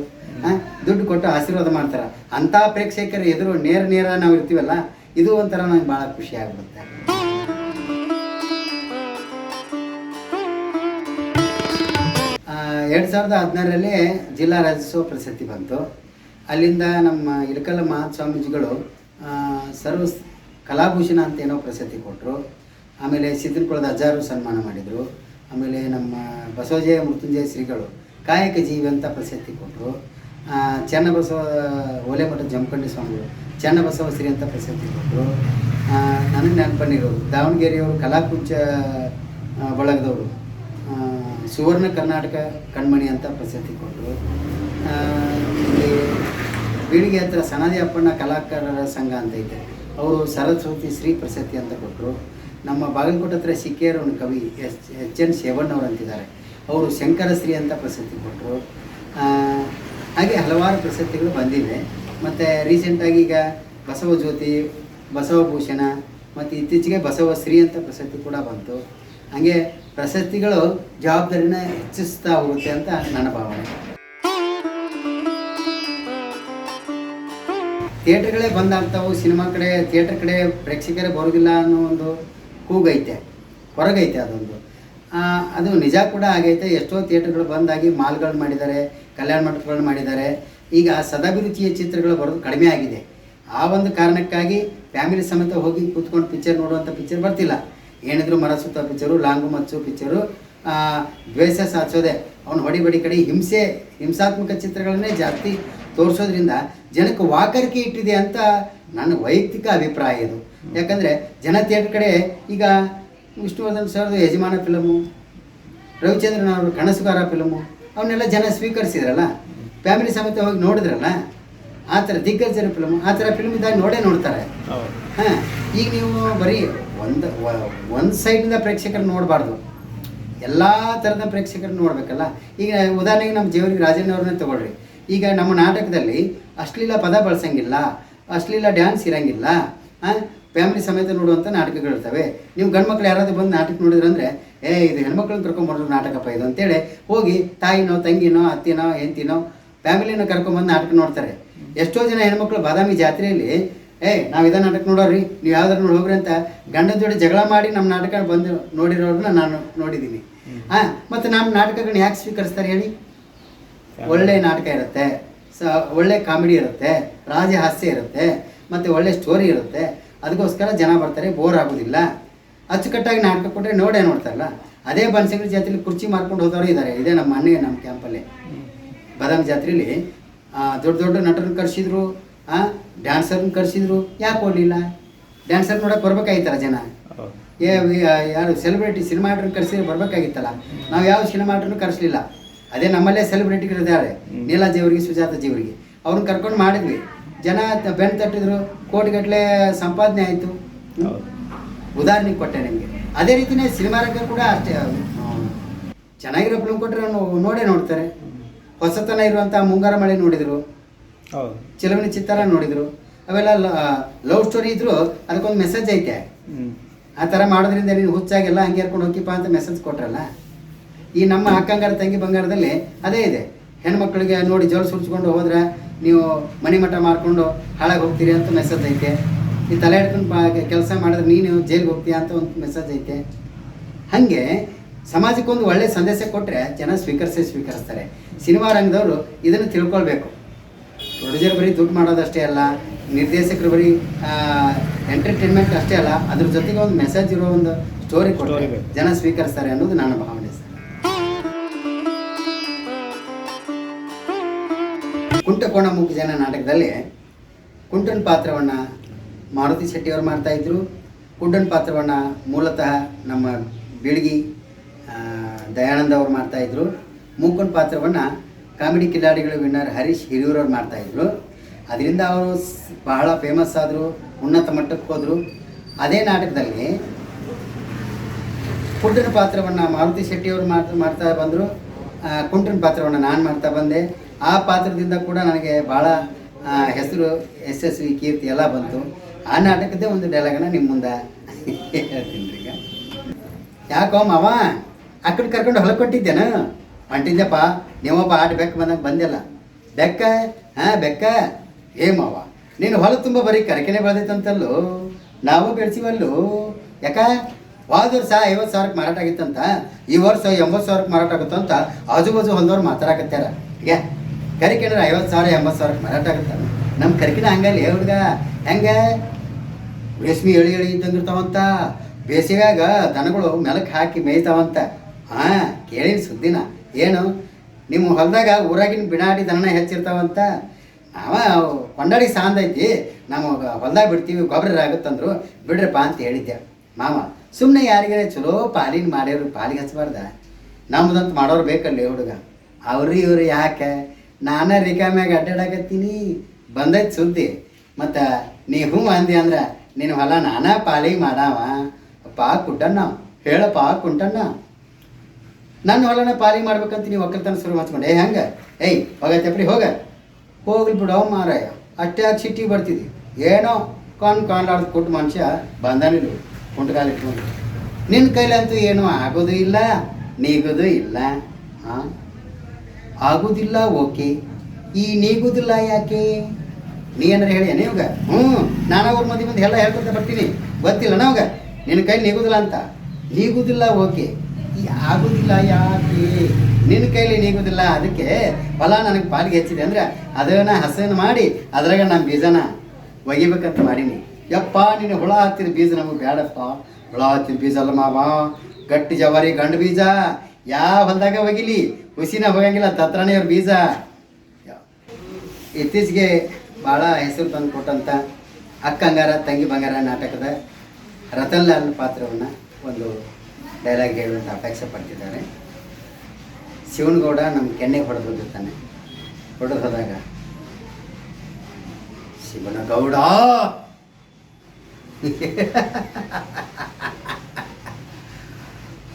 ದುಡ್ಡು ಕೊಟ್ಟು ಆಶೀರ್ವಾದ ಮಾಡ್ತಾರೆ. ಅಂಥ ಪ್ರೇಕ್ಷಕರ ಎದುರು ನೇರ ನೇರ ನಾವು ಇರ್ತೀವಲ್ಲ, ಇದು ಒಂಥರ ನಂಗೆ ಭಾಳ ಖುಷಿ ಆಗ್ಬಿಡುತ್ತೆ. ಎರಡು ಸಾವಿರದ ಹದಿನಾರರಲ್ಲಿ ಜಿಲ್ಲಾ ರಾಜ್ಯೋತ್ಸವ ಪ್ರಶಸ್ತಿ ಬಂತು. ಅಲ್ಲಿಂದ ನಮ್ಮ ಇಳಕಲ್ಲ ಮಹಾಸ್ವಾಮೀಜಿಗಳು ಸರ್ವ ಕಲಾಭೂಷಣ ಅಂತ ಏನೋ ಪ್ರಶಸ್ತಿ ಕೊಟ್ಟರು ಆಮೇಲೆ ಸಿದ್ದನಕುಳದ ಹಜಾರು ಸನ್ಮಾನ ಮಾಡಿದರು. ಆಮೇಲೆ ನಮ್ಮ ಬಸವಜಯ ಮೃತ್ಯುಂಜಯ ಶ್ರೀಗಳು ಕಾಯಕ ಜೀವಿ ಅಂತ ಪ್ರಶಸ್ತಿ ಕೊಟ್ಟರು ಚನ್ನಬಸವ ಓಲೆಮಠ ಜಮಖಂಡಿ ಸ್ವಾಮಿಗಳು ಚನ್ನಬಸವ ಶ್ರೀ ಅಂತ ಪ್ರಸಿದ್ಧಿ ಕೊಟ್ಟರು ನನಗೆ ನೆನಪನ್ನಿರೋರು ದಾವಣಗೆರೆಯವರು ಕಲಾಕುಂಚ ಬಳಗದವರು. ಸುವರ್ಣ ಕರ್ನಾಟಕ ಕಣ್ಮಣಿ ಅಂತ ಪ್ರಸಿದ್ಧಿ ಕೊಟ್ಟರು. ಇಲ್ಲಿ ಬೀಳಿಗೆ ಹತ್ರ ಸನಾದಿ ಅಪ್ಪಣ್ಣ ಕಲಾಕಾರರ ಸಂಘ ಅಂತ ಇದೆ ಅವರು ಸರಸ್ವತಿ ಶ್ರೀ ಪ್ರಶಸ್ತಿ ಅಂತ ಕೊಟ್ಟರು. ನಮ್ಮ ಬಾಗಲಕೋಟೆ ಹತ್ರ ಸಿಕ್ಕೇರ್ ಒಂದು ಕವಿ ಎಸ್ ಎಚ್ ಎನ್ ಶೇವಣ್ಣವ್ರು ಅಂತಿದ್ದಾರೆ. ಅವರು ಶಂಕರಶ್ರೀ ಅಂತ ಪ್ರಶಸ್ತಿ ಕೊಟ್ಟರು. ಹಾಗೆ ಹಲವಾರು ಪ್ರಶಸ್ತಿಗಳು ಬಂದಿವೆ. ಮತ್ತು ರೀಸೆಂಟಾಗಿ ಈಗ ಬಸವ ಜ್ಯೋತಿ ಬಸವಭೂಷಣ ಮತ್ತು ಇತ್ತೀಚೆಗೆ ಬಸವಶ್ರೀ ಅಂತ ಪ್ರಶಸ್ತಿ ಕೂಡ ಬಂತು. ಹಾಗೆ ಪ್ರಶಸ್ತಿಗಳು ಜವಾಬ್ದಾರಿನ ಹೆಚ್ಚಿಸ್ತಾ ಹೋಗುತ್ತೆ ಅಂತ ನನ್ನ ಭಾವನೆ. ಥಿಯೇಟ್ರ್ಗಳೇ ಬಂದಾಗ್ತಾವು, ಸಿನಿಮಾ ಕಡೆ, ಥಿಯೇಟ್ರ್ ಕಡೆ ಪ್ರೇಕ್ಷಕರೇ ಬರೋದಿಲ್ಲ ಅನ್ನೋ ಒಂದು ಕೂಗೈತೆ, ಹೊರಗೈತೆ ಅದೊಂದು. ಅದು ನಿಜ ಕೂಡ ಆಗೈತೆ. ಎಷ್ಟೋ ಥಿಯೇಟರ್ಗಳು ಬಂದಾಗಿ ಮಾಲ್ಗಳು ಮಾಡಿದ್ದಾರೆ, ಕಲ್ಯಾಣ ಮಂಟಪಗಳು ಮಾಡಿದ್ದಾರೆ. ಈಗ ಸದಾಭಿರುಚಿಯ ಚಿತ್ರಗಳು ಬರೋದು ಕಡಿಮೆ ಆಗಿದೆ. ಆ ಒಂದು ಕಾರಣಕ್ಕಾಗಿ ಫ್ಯಾಮಿಲಿ ಸಮೇತ ಹೋಗಿ ಕೂತ್ಕೊಂಡು ಪಿಕ್ಚರ್ ನೋಡುವಂಥ ಪಿಕ್ಚರ್ ಬರ್ತಿಲ್ಲ. ಏನಿದ್ರು ಮರ ಸುತ್ತ ಪಿಕ್ಚರು, ಲಾಂಗು ಮಚ್ಚು ಪಿಕ್ಚರು ದ್ವೇಷ ಸಾಧಿಸೋದೆ. ಅವನು ಹೊಡಿ ಬಡಿ ಕಡೆ ಹಿಂಸೆ, ಹಿಂಸಾತ್ಮಕ ಚಿತ್ರಗಳನ್ನೇ ಜಾಸ್ತಿ ತೋರಿಸೋದ್ರಿಂದ ಜನಕ್ಕೆ ವಾಕರಿಕೆ ಇಟ್ಟಿದೆ ಅಂತ ನನ್ನ ವೈಯಕ್ತಿಕ ಅಭಿಪ್ರಾಯ ಇದು. ಯಾಕಂದರೆ ಜನ ಥಿಯೇಟರ್ ಕಡೆ ಈಗ ವಿಷ್ಣುವರ್ಧನ್ ಸರ್ದು ಯಜಮಾನ ಫಿಲಮು ರವಿಚಂದ್ರನ್ ಅವರು ಕನಸುಗಾರ ಫಿಲಮು ಅವನ್ನೆಲ್ಲ ಜನ ಸ್ವೀಕರಿಸಿದ್ರಲ್ಲ ಫ್ಯಾಮಿಲಿ ಸಮೇತ ಹೋಗಿ ನೋಡಿದ್ರಲ್ಲ ಆ ಥರ ದಿಗ್ಗಜರ ಫಿಲಮ್ ಆ ಥರ ಫಿಲ್ಮ್ ಇದ್ದಾಗ ನೋಡೇ ನೋಡ್ತಾರೆ. ಹಾಂ ಈಗ ನೀವು ಬರೀ ಒಂದು ಒಂದು ಸೈಡಿಂದ ಪ್ರೇಕ್ಷಕರು ನೋಡಬಾರ್ದು. ಎಲ್ಲ ಥರದ ಪ್ರೇಕ್ಷಕರು ನೋಡಬೇಕಲ್ಲ. ಈಗ ಉದಾಹರಣೆಗೆ ನಮ್ಮ ಜೇವರಿಗೆ ರಾಜಣ್ಣ ಅವ್ರನ್ನೇ ತಗೊಳ್ರಿ. ಈಗ ನಮ್ಮ ನಾಟಕದಲ್ಲಿ ಅಶ್ಲೀಲ ಪದ ಬಳಸಂಗಿಲ್ಲ ಅಶ್ಲೀಲ ಡ್ಯಾನ್ಸ್ ಇರಂಗಿಲ್ಲ ಫ್ಯಾಮಿಲಿ ಸಮೇತ ನೋಡುವಂಥ ನಾಟಕಗಳಿರ್ತವೆ ನೀವು ಗಂಡು ಮಕ್ಕಳು ಯಾರಾದ್ರೂ ಬಂದು ನಾಟಕ ನೋಡಿದ್ರಂದ್ರೆ ಏ ಇದು ಹೆಣ್ಮಕ್ಳನ್ನ ಕರ್ಕೊಂಬರೋ ನಾಟಕಪ್ಪ ಇದು ಅಂತೇಳಿ ಹೋಗಿ ತಾಯಿನೋ ತಂಗಿನೋ ಅತ್ತಿನೋ ಹೆಂತಿನೋ ಫ್ಯಾಮಿಲಿನ ಕರ್ಕೊಂಬಂದು ನಾಟಕ ನೋಡ್ತಾರೆ. ಎಷ್ಟೋ ಜನ ಹೆಣ್ಮಕ್ಳು ಬಾದಾಮಿ ಜಾತ್ರೆಯಲ್ಲಿ ಏ ನಾವು ಇದೇ ನಾಟಕ ನೋಡೋರಿ ನೀವು ಯಾವ್ದಾರು ನೋಡಿ ಹೋಗ್ರಿ ಅಂತ ಗಂಡನ ಜೋಡಿ ಜಗಳ ಮಾಡಿ ನಮ್ಮ ನಾಟಕ ಬಂದು ನೋಡಿರೋರನ್ನ ನಾನು ನೋಡಿದ್ದೀನಿ. ಹಾಂ ಮತ್ತು ನಮ್ಮ ನಾಟಕಗಳನ್ನ ಯಾಕೆ ಸ್ವೀಕರಿಸ್ತಾರೆ ಹೇಳಿ? ಒಳ್ಳೆ ನಾಟಕ ಇರುತ್ತೆ. ಸ ಒಳ್ಳೆ ಕಾಮಿಡಿ ಇರುತ್ತೆ. ರಾಜಹಾಸ್ಯ ಇರುತ್ತೆ. ಮತ್ತು ಒಳ್ಳೆ ಸ್ಟೋರಿ ಇರುತ್ತೆ. ಅದಕ್ಕೋಸ್ಕರ ಜನ ಬರ್ತಾರೆ ಬೋರ್ ಆಗೋದಿಲ್ಲ. ಅಚ್ಚುಕಟ್ಟಾಗಿ ನಾಟಕ ಕೊಟ್ಟರೆ ನೋಡೇ ನೋಡ್ತಾರಲ್ಲ. ಅದೇ ಬನಸಂಗಡಿ ಜಾತ್ರೆಲಿ ಕುರ್ಚಿ ಮಾರ್ಕೊಂಡು ಹೋದವರು ಇದ್ದಾರೆ ಇದೇ ನಮ್ಮ ಅಣ್ಣೆ ನಮ್ಮ ಕ್ಯಾಂಪಲ್ಲಿ ಬದಾಮ್ ಜಾತ್ರೆಯಲ್ಲಿ ದೊಡ್ಡ ದೊಡ್ಡ ನಟರನ್ನ ಕರೆಸಿದ್ರು ಡ್ಯಾನ್ಸರ್ನ ಕರೆಸಿದ್ರು ಯಾಕೆ ಕೊಡಲಿಲ್ಲ ಡ್ಯಾನ್ಸರ್ ನೋಡಕ್ಕೆ ಬರ್ಬೇಕಾಗಿತ್ತಲ್ಲ ಜನ. ಏ ಯಾರು ಸೆಲೆಬ್ರಿಟಿ ಸಿನಿಮಾ ಆಟ್ರನ್ನ ಕರೆಸಿದ್ರೆ ಬರ್ಬೇಕಾಗಿತ್ತಲ್ಲ. ನಾವು ಯಾವ ಸಿನಿಮಾ ಕರೆಸಲಿಲ್ಲ. ಅದೇ ನಮ್ಮಲ್ಲೇ ಸೆಲೆಬ್ರಿಟಿಗಳಿದ್ದಾರೆ. ನೀಲಾಜಿ ಅವರಿಗೆ ಸುಜಾತ ಜೀವರಿಗೆ ಅವ್ರನ್ನ ಕರ್ಕೊಂಡು ಮಾಡಿದ್ವಿ. ಜನ ಬೆನ್ ತಟ್ಟಿದ್ರು ಕೋಟಿಗಟ್ಟಲೆ ಸಂಪಾದನೆ ಆಯಿತು. ಉದಾಹರಣೆ ಉದಾಹರಣೆಗೆ ಕೊಟ್ಟೆ ನಿಮಗೆ. ಅದೇ ರೀತಿನೇ ಸಿನಿಮಾ ರಂಗ ಕೂಡ ಅಷ್ಟೇ. ಚೆನ್ನಾಗಿರೋ ಫಿಲ್ಮ್ ಕೊಟ್ಟರೆ ನೋಡೇ ನೋಡ್ತಾರೆ. ಹೊಸತನ ಇರುವಂಥ ಮುಂಗಾರ ಮಳೆ ನೋಡಿದರು ಚಿಲವಣಿ ಚಿತ್ತಾರ ನೋಡಿದರು. ಅವೆಲ್ಲ ಲವ್ ಸ್ಟೋರಿ ಇದ್ರು ಅದಕ್ಕೊಂದು ಮೆಸೇಜ್ ಐತೆ. ಆ ಥರ ಮಾಡೋದ್ರಿಂದ ನೀನು ಹುಚ್ಚಾಗೆಲ್ಲ ಹಂಗೆ ಹೇರ್ಕೊಂಡು ಹೋಗಿಪ್ಪ ಅಂತ ಮೆಸೇಜ್ ಕೊಟ್ರಲ್ಲ? ಈ ನಮ್ಮ ಅಕ್ಕಂಗಾರ ತಂಗಿ ಬಂಗಾರದಲ್ಲಿ ಅದೇ ಇದೆ. ಹೆಣ್ಮಕ್ಳಿಗೆ ನೋಡಿ ಜೋಳು ಸುರಿಸ್ಕೊಂಡು ಹೋದ್ರೆ ನೀವು ಮನೆ ಮಠ ಮಾರ್ಕೊಂಡು ಹಾಳಾಗಿ ಹೋಗ್ತೀರಿ ಅಂತ ಮೆಸೇಜ್ ಐತೆ. ಈ ತಲೆ ಹಿಡ್ಕೊಂಡು ಬಾ ಕೆಲಸ ಮಾಡಿದ್ರೆ ನೀನು ಜೈಲಿಗೆ ಹೋಗ್ತೀಯ ಅಂತ ಒಂದು ಮೆಸೇಜ್ ಐತೆ. ಹಾಗೆ ಸಮಾಜಕ್ಕೊಂದು ಒಳ್ಳೆ ಸಂದೇಶ ಕೊಟ್ಟರೆ ಜನ ಸ್ವೀಕರಿಸಿ ಸ್ವೀಕರಿಸ್ತಾರೆ. ಸಿನಿಮಾ ರಂಗದವರು ಇದನ್ನು ತಿಳ್ಕೊಳ್ಬೇಕು. ಪ್ರೊಡ್ಯೂಸರ್ ಬರೀ ದುಡ್ಡು ಮಾಡೋದಷ್ಟೇ ಅಲ್ಲ ನಿರ್ದೇಶಕರು ಬರೀ ಎಂಟರ್ಟೈನ್ಮೆಂಟ್ ಅಷ್ಟೇ ಅಲ್ಲ ಅದ್ರ ಜೊತೆಗೆ ಒಂದು ಮೆಸೇಜ್ ಇರೋ ಒಂದು ಸ್ಟೋರಿ ಕೊಟ್ಟರೆ ಜನ ಸ್ವೀಕರಿಸ್ತಾರೆ ಅನ್ನೋದು ನನ್ನ ಭಾವನೆ. ಕುಂಟಕೋಣ ಜನ ನಾಟಕದಲ್ಲಿ ಕುಂಟನ್ ಪಾತ್ರವನ್ನು ಮಾರುತಿ ಶೆಟ್ಟಿಯವರು ಮಾಡ್ತಾಯಿದ್ರು ಕುಂಟನ್ ಪಾತ್ರವನ್ನು ಮೂಲತಃ ನಮ್ಮ ಬೀಳ್ಗಿ ದಯಾನಂದ ಅವರು ಮಾಡ್ತಾಯಿದ್ರು ಮೂಕನ್ ಪಾತ್ರವನ್ನು ಕಾಮಿಡಿ ಕಿಲಾಡಿಗಳು ವಿನ್ನರ್ ಹರೀಶ್ ಹಿರಿಯೂರವ್ರು ಮಾಡ್ತಾಯಿದ್ರು ಅದರಿಂದ ಅವರು ಬಹಳ ಫೇಮಸ್ ಆದರು, ಉನ್ನತ ಮಟ್ಟಕ್ಕೆ ಹೋದರು. ಅದೇ ನಾಟಕದಲ್ಲಿ ಕುಂಟನ ಪಾತ್ರವನ್ನು ಮಾರುತಿ ಶೆಟ್ಟಿಯವರು ಮಾಡ್ತಾ ಮಾಡ್ತಾ ಬಂದರು. ಕುಂಟನ ಪಾತ್ರವನ್ನು ನಾನು ಮಾಡ್ತಾ ಬಂದೆ. ಆ ಪಾತ್ರದಿಂದ ಕೂಡ ನನಗೆ ಭಾಳ ಎಸ್ ಹೆಸರು, ಯಶಸ್ವಿ ಕೀರ್ತಿ ಎಲ್ಲ ಬಂತು. ಆ ನಾಟಕದೇ ಒಂದು ಡೈಲಾಗನ್ನ ನಿಮ್ಮ ಮುಂದೆ ಹೇಳ್ತೀನಿ ಈಗ. ಯಾಕೋ ಮಾವ, ಆ ಕಡೆ ಕರ್ಕೊಂಡು ಹೊಲ ಕೊಟ್ಟಿದ್ದೇನ ಹೊಂಟಿದ್ದೆಪ್ಪ ನೀವಪ್ಪ ಆಟ ಬೆಕ್ಕ ಬಂದಾಗ ಬಂದಿಲ್ಲ. ಬೆಕ್ಕ, ಹಾಂ, ಬೆಕ್ಕ? ಏ ಮಾವ ನೀನು ಹೊಲ ತುಂಬ ಬರೀ ಕರಕೆನೆ ಬೆಳೆದೈತಂತಲ್ಲೋ? ನಾವು ಬೆಳೆಸಿವಲ್ಲೋ? ಯಾಕ? ಹೋದ ವರ್ಷ ಐವತ್ತು ಸಾವಿರಕ್ಕೆ ಮಾರಾಟ ಆಗಿತ್ತಂತ, ಈ ವರ್ಷ ಎಂಬತ್ತು ಸಾವಿರಕ್ಕೆ ಮಾರಾಟ ಆಗುತ್ತಂತ ಆಜು ಬಾಜು ಹೊಂದವ್ರು ಮಾತಾಡಕತ್ತಾರ ಈಗ ಕರಿಕೆಣ್ರೆ ಐವತ್ತು ಸಾವಿರ, ಎಂಬತ್ತು ಸಾವಿರ ಮಾರಾಟ ಆಗುತ್ತೆ. ನಮ್ಮ ಕರಿಕಿನ ಹಂಗಲ್ಲ ಹುಡುಗ, ಹೆಂಗೆ? ರೇಷ್ಮೆ ಎಳಿ ಎಳಿ ಇದ್ದಂಗಿರ್ತಾವಂತ ಬೇಸಿಗೆಯಾಗ ದನಗಳು ಮೆಲಕ್ಕೆ ಹಾಕಿ ಮೇಯ್ತಾವಂತ. ಹಾಂ ಕೇಳಿನ ಸುದ್ದಿನ. ಏನು? ನಿಮ್ಮ ಹೊಲದಾಗ ಊರಾಗಿನ ಬಿಡಾಡಿ ದನ ಹೆಚ್ಚಿರ್ತಾವಂತ. ಅವ ಕೊಂಡಾಡಿ ಸಾಂದೈತಿ ನಾವು ಹೊಲ್ದಾಗ ಬಿಡ್ತೀವಿ ಗೊಬ್ಬರ ಆಗುತ್ತಂದ್ರು. ಬಿಡ್ರಪ್ಪ ಅಂತ ಹೇಳಿದ್ದೆ. ಮಾವ ಸುಮ್ಮನೆ ಯಾರಿಗಾರ ಚಲೋ ಪಾಲಿನ ಮಾಡ್ಯವ್ರು ಪಾಲಿಗೆ ಹಚ್ಚಬಾರ್ದ ನಮ್ದಂತ ಮಾಡೋರು ಬೇಕಲ್ಲಿ ಹುಡುಗ. ಅವ್ರಿ, ಇವ್ರು ಯಾಕೆ? ನಾನೇ ರಿಕಾಮ್ಯಾಗ ಅಡ್ಡಾಡಕತ್ತೀನಿ. ಬಂದೈತೆ ಸುದ್ದಿ. ಮತ್ತು ನೀ ಹ್ಞೂ ಅಂದಿ ಅಂದ್ರೆ ನಿನ್ನ ಹೊಲ ನಾನಾ ಪಾಲಿ ಮಾಡಾವ. ಅಪ್ಪ ಹೇಳ ಹೇಳಪ್ಪ ಕುಂಟಣ್ಣ. ನನ್ನ ಹೊಲನ ಪಾಲಿ ಮಾಡ್ಬೇಕಂತ ನೀವು ಒಕ್ಕಲ್ತನ ಶುರು ಮಾಡ್ಕೊಂಡೆ ಏ ಹೆಂಗೆ? ಏಯ್ ಹೋಗತ್ತಪ್ರಿ ಹೋಗ. ಹೋಗ್ಲಿ ಬಿಡೋ ಮಾರಾಯ. ಅಷ್ಟೇ ಆಗಿ ಸಿಟ್ಟಿ ಬರ್ತಿದ್ದಿ ಏನೋ ಕಾನ್ ಕಾಣ್ಲಾರ್ದು ಕೊಟ್ಟು ಮನುಷ್ಯ ಬಂದಾನಿಲ್ಲ ಕುಂಟಗಾಲ ಇಟ್ಕೊಂಡು. ನಿನ್ನ ಕೈಲಂತೂ ಏನೂ ಆಗೋದು ಇಲ್ಲ, ನೀಗೋದು ಇಲ್ಲ. ಹಾಂ ಆಗುವುದಿಲ್ಲ ಓಕೆ. ಈ ನೀಗುವುದಿಲ್ಲ ಯಾಕೆ? ನೀ ಏನಾರ ಹೇಳಿ ನೀವಾಗ ಹ್ಞೂ ನಾನು ಅವ್ರ ಮಂದಿ ಮಂದಿ ಎಲ್ಲ ಹೇಳ್ಕೊತ ಬರ್ತೀನಿ. ಗೊತ್ತಿಲ್ಲ ನಾವಾಗ ನಿನ್ನ ಕೈ ನೀಗುದಿಲ್ಲ ಅಂತ. ನೀಗುದಿಲ್ಲ ಓಕೆ. ಈ ಆಗುದಿಲ್ಲ ಯಾಕೆ? ನಿನ್ನ ಕೈಲಿ ನೀಗುದಿಲ್ಲ. ಅದಕ್ಕೆ ಫಲ ನನಗೆ ಪಾಲಿಗೆ ಹೆಚ್ಚಿದೆ ಅಂದ್ರೆ ಅದನ್ನ ಹಸನ ಮಾಡಿ, ಅದ್ರಾಗ ನಮ್ಮ ಬೀಜನ ಒಗಿಬೇಕಂತ ಮಾಡೀನಿ. ಯಪ್ಪ, ನಿನ್ನ ಹುಳ ಹತ್ತಿದ ಬೀಜ ನಮಗೆ ಬೇಡಪ್ಪ ಹುಳ ಹತ್ತಿದ ಬೀಜ ಅಲ್ಲ ಮಾವ. ಗಟ್ಟಿ ಜವಾರಿ ಗಂಡು ಬೀಜ. ಯಾವ ಹೊಲ್ದಾಗ ಒಗಿಲಿ? ಹುಸಿನ ಹೋಗಂಗಿಲ್ಲ, ತತ್ರನೇ ಅವ್ರ ಬೀಜ. ಇತ್ತೀಚೆಗೆ ಭಾಳ ಹೆಸರು ತಂದು ಕೊಟ್ಟಂತ ಅಕ್ಕಂಗಾರ ತಂಗಿ ಬಂಗಾರ ನಾಟಕದ ರತನ್ ಲಾಲ್ ಪಾತ್ರವನ್ನು ಒಂದು ಡೈಲಾಗ್ ಹೇಳುವಂಥ ಅಪೇಕ್ಷೆ ಪಡ್ತಿದ್ದಾರೆ. ಶಿವನಗೌಡ ನಮ್ಮ ಕೆನ್ನೆ ಹೊಡೆದು ಬಂದಿರ್ತಾನೆ ಹೊಡೆದು ಹೋದಾಗ, ಶಿವನಗೌಡ!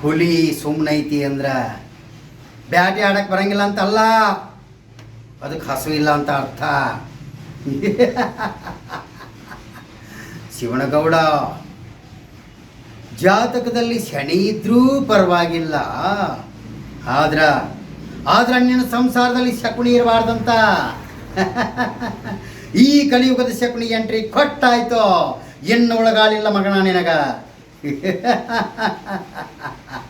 ಹುಲಿ ಸುಮ್ಮನೈತಿ ಅಂದ್ರ ಬ್ಯಾಟಿ ಆಡಕ್ಕೆ ಬರಂಗಿಲ್ಲ ಅಂತಲ್ಲ. ಅದಕ್ಕೆ ಹಸು ಇಲ್ಲ ಅಂತ ಅರ್ಥ. ಶಿವನಗೌಡ, ಜಾತಕದಲ್ಲಿ ಶನಿ ಇದ್ರೂ ಪರವಾಗಿಲ್ಲ. ಆದ್ರ ಆದ್ರ ನಿನ್ನ ಸಂಸಾರದಲ್ಲಿ ಶಕುನಿ ಇರಬಾರ್ದಂತ. ಈ ಕಲಿಯುಗದ ಶಕುನಿ ಎಂಟ್ರಿ ಕೊಟ್ಟಾಯ್ತು. ಇನ್ನು ಒಳಗಾಲಿಲ್ಲ ಮಗನ ನಿನಗ.